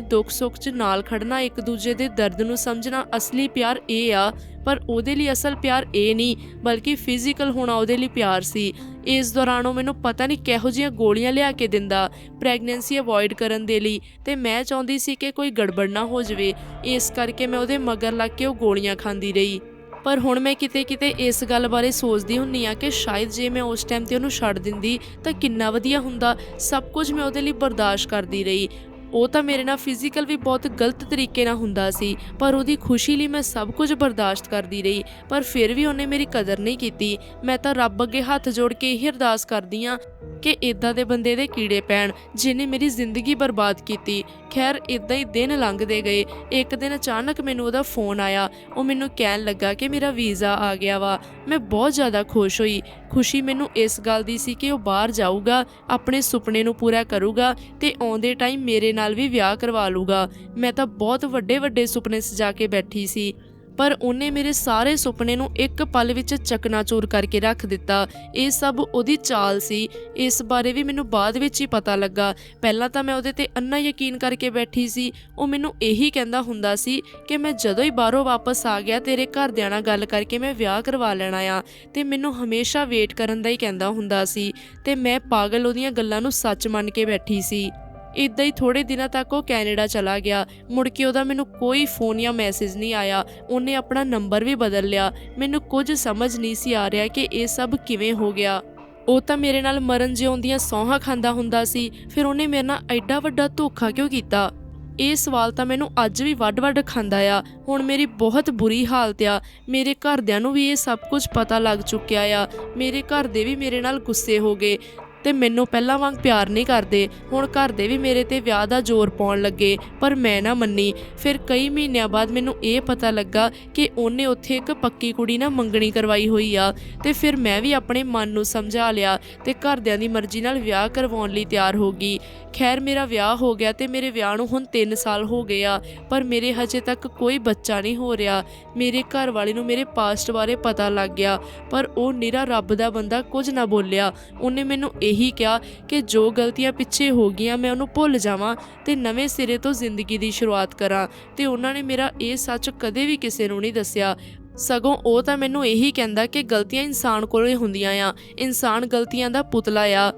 ਦੁੱਖ ਸੁੱਖ 'ਚ ਨਾਲ ਖੜਨਾ, ਇੱਕ ਦੂਜੇ ਦੇ ਦਰਦ ਨੂੰ ਸਮਝਣਾ ਅਸਲੀ ਪਿਆਰ ਇਹ ਆ, ਪਰ ਉਹਦੇ ਲਈ ਅਸਲ ਪਿਆਰ ਇਹ ਨਹੀਂ, ਬਲਕਿ ਫਿਜ਼ੀਕਲ ਹੋਣਾ ਉਹਦੇ ਲਈ ਪਿਆਰ ਸੀ। ਇਸ ਦੌਰਾਨ ਉਹ ਮੈਨੂੰ ਪਤਾ ਨਹੀਂ ਕਿਹੋ ਜਿਹੀਆਂ ਗੋਲੀਆਂ ਲਿਆ ਕੇ ਦਿੰਦਾ ਪ੍ਰੈਗਨੈਂਸੀ ਅਵੋਇਡ ਕਰਨ ਦੇ ਲਈ, ਤੇ ਮੈਂ ਚਾਹੁੰਦੀ ਸੀ ਕਿ ਕੋਈ ਗੜਬੜ ਨਾ ਹੋ ਜਾਵੇ, ਇਸ ਕਰਕੇ ਮੈਂ ਉਹਦੇ ਮਗਰ ਲੱਗ ਕੇ ਉਹ ਗੋਲੀਆਂ ਖਾਂਦੀ ਰਹੀ। ਪਰ ਹੁਣ ਮੈਂ ਕਿਤੇ ਕਿਤੇ ਇਸ ਗੱਲ ਬਾਰੇ ਸੋਚਦੀ ਹੁੰਨੀ ਆ ਕਿ ਸ਼ਾਇਦ ਜੇ ਮੈਂ ਉਸ ਟਾਈਮ ਤੇ ਉਹਨੂੰ ਛੱਡ ਦਿੰਦੀ ਤਾਂ ਕਿੰਨਾ ਵਧੀਆ ਹੁੰਦਾ। ਸਭ ਕੁਝ ਮੈਂ ਉਹਦੇ ਲਈ ਬਰਦਾਸ਼ਤ ਕਰਦੀ ਰਹੀ। ਉਹ ਤਾਂ ਮੇਰੇ ਨਾਲ ਫਿਜ਼ੀਕਲ ਵੀ ਬਹੁਤ ਗਲਤ ਤਰੀਕੇ ਨਾਲ ਹੁੰਦਾ ਸੀ, ਪਰ ਉਹਦੀ ਖੁਸ਼ੀ ਲਈ ਮੈਂ ਸਭ ਕੁਝ ਬਰਦਾਸ਼ਤ ਕਰਦੀ ਰਹੀ, ਪਰ ਫਿਰ ਵੀ ਉਹਨੇ ਮੇਰੀ ਕਦਰ ਨਹੀਂ ਕੀਤੀ। ਮੈਂ ਤਾਂ ਰੱਬ ਅੱਗੇ ਹੱਥ ਜੋੜ ਕੇ ਇਹ ਅਰਦਾਸ ਕਰਦੀ ਆ ਕਿ ਇਦਾਂ ਦੇ ਬੰਦੇ ਦੇ ਕੀੜੇ ਪੈਣ ਜਿਨੇ ਮੇਰੀ ਜ਼ਿੰਦਗੀ ਬਰਬਾਦ ਕੀਤੀ। ਖੈਰ ਇਦਾਂ ਹੀ ਦਿਨ ਲੰਘਦੇ ਗਏ। ਇੱਕ ਦਿਨ ਅਚਾਨਕ ਮੈਨੂੰ ਉਹਦਾ ਫੋਨ ਆਇਆ। ਉਹ ਮੈਨੂੰ ਕਹਿਣ ਲੱਗਾ ਕਿ ਮੇਰਾ ਵੀਜ਼ਾ ਆ ਗਿਆ ਵਾ। ਮੈਂ ਬਹੁਤ ਜ਼ਿਆਦਾ ਖੁਸ਼ ਹੋਈ। ਖੁਸ਼ੀ ਮੈਨੂੰ ਇਸ ਗੱਲ ਦੀ ਸੀ ਕਿ ਉਹ ਬਾਹਰ ਜਾਊਗਾ, ਆਪਣੇ ਸੁਪਨੇ ਨੂੰ ਪੂਰਾ ਕਰੂਗਾ ਤੇ ਆਉਂਦੇ ਟਾਈਮ ਮੇਰੇ ਨਾਲ ਵੀ ਵਿਆਹ ਕਰਵਾ ਲੂਗਾ ਮੈਂ ਤਾਂ ਬਹੁਤ ਵੱਡੇ ਵੱਡੇ ਸੁਪਨੇ ਸਜਾ ਕੇ ਬੈਠੀ ਸੀ। ਪਰ ਉਹਨੇ ਮੇਰੇ ਸਾਰੇ ਸੁਪਨੇ ਨੂੰ ਇੱਕ ਪਲ ਵਿੱਚ ਚਕਨਾਚੂਰ ਕਰਕੇ ਰੱਖ ਦਿੱਤਾ। ਇਹ ਸਭ ਉਹਦੀ ਚਾਲ ਸੀ। ਇਸ ਬਾਰੇ ਵੀ ਮੈਨੂੰ ਬਾਅਦ ਵਿੱਚ ਹੀ ਪਤਾ ਲੱਗਾ। ਪਹਿਲਾਂ ਤਾਂ ਮੈਂ ਉਹਦੇ ਤੇ ਅੰਨਾ ਯਕੀਨ ਕਰਕੇ ਬੈਠੀ ਸੀ। ਉਹ ਮੈਨੂੰ ਇਹੀ ਕਹਿੰਦਾ ਹੁੰਦਾ ਸੀ ਕਿ ਮੈਂ ਜਦੋਂ ਹੀ ਬਾਹਰੋਂ ਵਾਪਸ ਆ ਗਿਆ, ਤੇਰੇ ਘਰਦਿਆਂ ਨਾਲ ਗੱਲ ਕਰਕੇ ਮੈਂ ਵਿਆਹ ਕਰਵਾ ਲੈਣਾ ਆ। ਤੇ ਮੈਨੂੰ ਹਮੇਸ਼ਾ ਵੇਟ ਕਰਨ ਦਾ ਹੀ ਕਹਿੰਦਾ ਹੁੰਦਾ ਸੀ। ਤੇ ਮੈਂ ਪਾਗਲ ਉਹਦੀਆਂ ਗੱਲਾਂ ਨੂੰ ਸੱਚ ਮੰਨ ਕੇ ਬੈਠੀ ਸੀ। ਇਦਾਂ ਹੀ ਥੋੜੇ ਦਿਨਾਂ ਤੱਕ ਉਹ ਕੈਨੇਡਾ ਚਲਾ ਗਿਆ। ਮੁੜ ਕੇ ਉਹਦਾ ਮੈਨੂੰ ਕੋਈ ਫੋਨ ਜਾਂ ਮੈਸੇਜ ਨਹੀਂ ਆਇਆ। ਉਹਨੇ ਆਪਣਾ ਨੰਬਰ ਵੀ ਬਦਲ ਲਿਆ। ਮੈਨੂੰ ਕੁਝ ਸਮਝ ਨਹੀਂ ਸੀ ਆ ਰਿਹਾ ਕਿ ਇਹ ਸਭ ਕਿਵੇਂ ਹੋ ਗਿਆ। ਉਹ ਤਾਂ ਮੇਰੇ ਨਾਲ ਮਰਨ ਜਿਉਣ ਦੀਆਂ ਸੌਹਾਂ ਖਾਂਦਾ ਹੁੰਦਾ ਸੀ। ਫਿਰ ਉਹਨੇ ਮੇਰੇ ਨਾਲ ਐਡਾ ਵੱਡਾ ਧੋਖਾ ਕਿਉਂ ਕੀਤਾ? ਇਹ ਸਵਾਲ ਤਾਂ ਮੈਨੂੰ ਅੱਜ ਵੀ ਵੱਡ-ਵੱਡ ਖਾਂਦਾ ਆ। ਹੁਣ ਮੇਰੀ ਬਹੁਤ ਬੁਰੀ ਹਾਲਤ ਆ। ਮੇਰੇ ਘਰਦਿਆਂ ਨੂੰ ਵੀ ਇਹ ਸਭ ਕੁਝ ਪਤਾ ਲੱਗ ਚੁੱਕਿਆ ਆ। ਮੇਰੇ ਘਰ ਦੇ ਵੀ ਮੇਰੇ ਨਾਲ ਗੁੱਸੇ ਹੋ ਗਏ। ਤੇ ਮੈਨੂੰ ਪਹਿਲਾਂ ਵਾਂਗ ਪਿਆਰ ਨਹੀਂ ਕਰਦੇ। ਹੁਣ ਘਰ ਦੇ ਵੀ ਮੇਰੇ ਤੇ ਵਿਆਹ ਦਾ ਜ਼ੋਰ ਪਾਉਣ ਲੱਗੇ, ਪਰ ਮੈਂ ਨਾ ਮੰਨੀ। ਫਿਰ ਕਈ ਮਹੀਨਿਆਂ ਬਾਅਦ ਮੈਨੂੰ ਇਹ ਪਤਾ ਲੱਗਾ ਕਿ ਉਹਨੇ ਉੱਥੇ ਇੱਕ ਪੱਕੀ ਕੁੜੀ ਨਾਲ ਮੰਗਣੀ ਕਰਵਾਈ ਹੋਈ ਆ। ਤੇ ਫਿਰ ਮੈਂ ਵੀ ਆਪਣੇ ਮਨ ਨੂੰ ਸਮਝਾ ਲਿਆ ਤੇ ਘਰਦਿਆਂ ਦੀ ਮਰਜ਼ੀ ਨਾਲ ਵਿਆਹ ਕਰਵਾਉਣ ਲਈ ਤਿਆਰ ਹੋ ਗਈ। ਖੈਰ, ਮੇਰਾ ਵਿਆਹ ਹੋ ਗਿਆ ਤੇ ਮੇਰੇ ਵਿਆਹ ਨੂੰ ਹੁਣ 3 ਸਾਲ ਹੋ ਗਏ ਆ, ਪਰ ਮੇਰੇ ਹਜੇ ਤੱਕ ਕੋਈ ਬੱਚਾ ਨਹੀਂ ਹੋ ਰਿਹਾ। ਮੇਰੇ ਘਰ ਵਾਲੇ ਨੂੰ ਮੇਰੇ ਪਾਸਟ ਬਾਰੇ ਪਤਾ ਲੱਗ ਗਿਆ, ਪਰ ਉਹ ਨਿਰਾ ਰੱਬ ਦਾ ਬੰਦਾ ਕੁਝ ਨਾ ਬੋਲਿਆ। ਉਹਨੇ ਮੈਨੂੰ ਇਹੀ ਕਿਹਾ ਕਿ ਜੋ ਗਲਤੀਆਂ ਪਿੱਛੇ ਹੋ ਗਈਆਂ, ਮੈਂ ਉਹਨੂੰ ਭੁੱਲ ਜਾਵਾਂ ਤੇ ਨਵੇਂ ਸਿਰੇ ਤੋਂ ਜ਼ਿੰਦਗੀ ਦੀ ਸ਼ੁਰੂਆਤ ਕਰਾਂ। ਤੇ ਉਹਨਾਂ ਨੇ ਮੇਰਾ ਇਹ ਸੱਚ ਕਦੇ ਵੀ ਕਿਸੇ ਨੂੰ ਨਹੀਂ ਦੱਸਿਆ। ਸਗੋਂ ਉਹ ਤਾਂ ਮੈਨੂੰ ਇਹੀ ਕਹਿੰਦਾ ਕਿ ਗਲਤੀਆਂ ਇਨਸਾਨ ਕੋਲੋਂ ਹੁੰਦੀਆਂ ਆ। ਇਨਸਾਨ ਗਲਤੀਆਂ ਦਾ ਪੁਤਲਾ ਆ।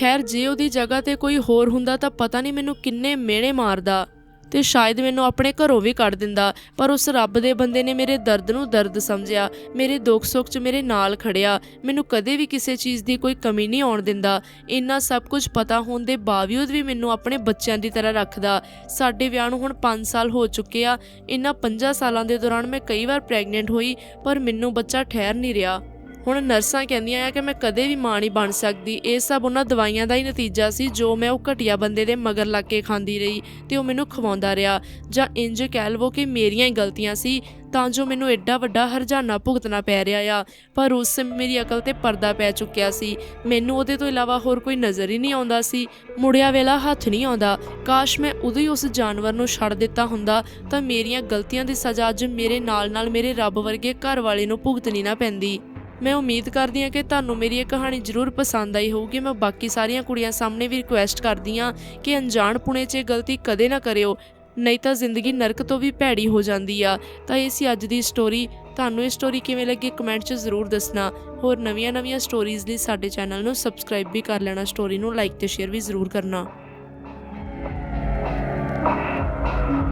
ਖੈਰ, ਜੇ ਉਹਦੀ ਜਗ੍ਹਾ ਤੇ ਕੋਈ ਹੋਰ ਹੁੰਦਾ ਤਾਂ ਪਤਾ ਨਹੀਂ ਮੈਨੂੰ ਕਿੰਨੇ ਮਿਹਣੇ ਮਾਰਦਾ। ਤੇ ਸ਼ਾਇਦ ਮੈਨੂੰ ਆਪਣੇ ਘਰੋਂ ਵੀ ਕੱਢ ਦਿੰਦਾ। ਪਰ ਉਸ ਰੱਬ ਦੇ ਬੰਦੇ ਨੇ ਮੇਰੇ ਦਰਦ ਨੂੰ ਦਰਦ ਸਮਝਿਆ, ਮੇਰੇ ਦੁੱਖ ਸੁੱਖ 'ਚ ਮੇਰੇ ਨਾਲ ਖੜਿਆ। ਮੈਨੂੰ ਕਦੇ ਵੀ ਕਿਸੇ ਚੀਜ਼ ਦੀ ਕੋਈ ਕਮੀ ਨਹੀਂ ਆਉਣ ਦਿੰਦਾ। ਇੰਨਾ ਸਭ ਕੁਝ ਪਤਾ ਹੋਣ ਦੇ ਬਾਵਜੂਦ ਵੀ ਮੈਨੂੰ ਆਪਣੇ ਬੱਚਿਆਂ ਦੀ ਤਰ੍ਹਾਂ ਰੱਖਦਾ। ਸਾਡੇ ਵਿਆਹ ਨੂੰ ਹੁਣ 5 ਸਾਲ ਹੋ ਚੁੱਕੇ ਆ। ਇਨ੍ਹਾਂ 5 ਸਾਲਾਂ ਦੇ ਦੌਰਾਨ ਮੈਂ ਕਈ ਵਾਰ ਪ੍ਰੈਗਨੈਂਟ ਹੋਈ, ਪਰ ਮੈਨੂੰ ਬੱਚਾ ਠਹਿਰ ਨਹੀਂ ਰਿਹਾ। ਹੁਣ ਨਰਸਾਂ ਕਹਿੰਦੀਆਂ ਆ ਕਿ ਮੈਂ ਕਦੇ ਵੀ ਮਾਂ ਨਹੀਂ ਬਣ ਸਕਦੀ। ਇਹ ਸਭ ਉਹਨਾਂ ਦਵਾਈਆਂ ਦਾ ਹੀ ਨਤੀਜਾ ਸੀ ਜੋ ਮੈਂ ਉਹ ਘਟੀਆ ਬੰਦੇ ਦੇ ਮਗਰ ਲੱਗ ਕੇ ਖਾਂਦੀ ਰਹੀ ਤੇ ਉਹ ਮੈਨੂੰ ਖਵਾਉਂਦਾ ਰਿਹਾ। ਜਾਂ ਇੰਜ ਕਹਿ ਲਵੋ ਕਿ ਮੇਰੀਆਂ ਹੀ ਗਲਤੀਆਂ ਸੀ, ਤਾਂ ਜੋ ਮੈਨੂੰ ਐਡਾ ਵੱਡਾ ਹਰਜਾਨਾ ਭੁਗਤਣਾ ਪੈ ਰਿਹਾ ਆ। ਪਰ ਉਸ ਸਮੇਂ ਮੇਰੀ ਅਕਲ ਤੇ ਪਰਦਾ ਪੈ ਚੁੱਕਿਆ ਸੀ। ਮੈਨੂੰ ਉਹਦੇ ਤੋਂ ਇਲਾਵਾ ਹੋਰ ਕੋਈ ਨਜ਼ਰ ਹੀ ਨਹੀਂ ਆਉਂਦਾ ਸੀ। ਮੁੜਿਆ ਵੇਲਾ ਹੱਥ ਨਹੀਂ ਆਉਂਦਾ। ਕਾਸ਼ ਮੈਂ ਉਦੋਂ ਹੀ ਉਸ ਜਾਨਵਰ ਨੂੰ ਛੱਡ ਦਿੱਤਾ ਹੁੰਦਾ, ਤਾਂ ਮੇਰੀਆਂ ਗਲਤੀਆਂ ਦੀ ਸਜ਼ਾ ਅੱਜ ਮੇਰੇ ਨਾਲ-ਨਾਲ ਮੇਰੇ ਰੱਬ ਵਰਗੇ ਘਰ ਵਾਲੇ ਨੂੰ ਭੁਗਤਣੀ ਨਾ ਪੈਂਦੀ। ਮੈਂ ਉਮੀਦ ਕਰਦੀ ਹਾਂ ਕਿ ਤੁਹਾਨੂੰ ਮੇਰੀ ਇਹ ਕਹਾਣੀ ਜ਼ਰੂਰ ਪਸੰਦ ਆਈ ਹੋਊਗੀ। ਮੈਂ ਬਾਕੀ ਸਾਰੀਆਂ ਕੁੜੀਆਂ ਸਾਹਮਣੇ ਵੀ ਰਿਕੁਐਸਟ ਕਰਦੀ ਹਾਂ ਕਿ ਅਣਜਾਣ ਪੁਣੇ 'ਚ ਇਹ ਗਲਤੀ ਕਦੇ ਨਾ ਕਰਿਓ, ਨਹੀਂ ਤਾਂ ਜ਼ਿੰਦਗੀ ਨਰਕ ਤੋਂ ਵੀ ਭੈੜੀ ਹੋ ਜਾਂਦੀ ਆ। ਤਾਂ ਇਹ ਸੀ ਅੱਜ ਦੀ ਸਟੋਰੀ ਤੁਹਾਨੂੰ ਇਹ ਸਟੋਰੀ ਕਿਵੇਂ ਲੱਗੀ ਕਮੈਂਟ 'ਚ ਜ਼ਰੂਰ ਦੱਸਣਾ। ਹੋਰ ਨਵੀਆਂ-ਨਵੀਆਂ ਸਟੋਰੀਜ਼ ਲਈ ਸਾਡੇ ਚੈਨਲ ਨੂੰ ਸਬਸਕ੍ਰਾਈਬ ਵੀ ਕਰ ਲੈਣਾ ਸਟੋਰੀ ਨੂੰ ਲਾਈਕ ਤੇ ਸ਼ੇਅਰ ਵੀ ਜ਼ਰੂਰ ਕਰਨਾ।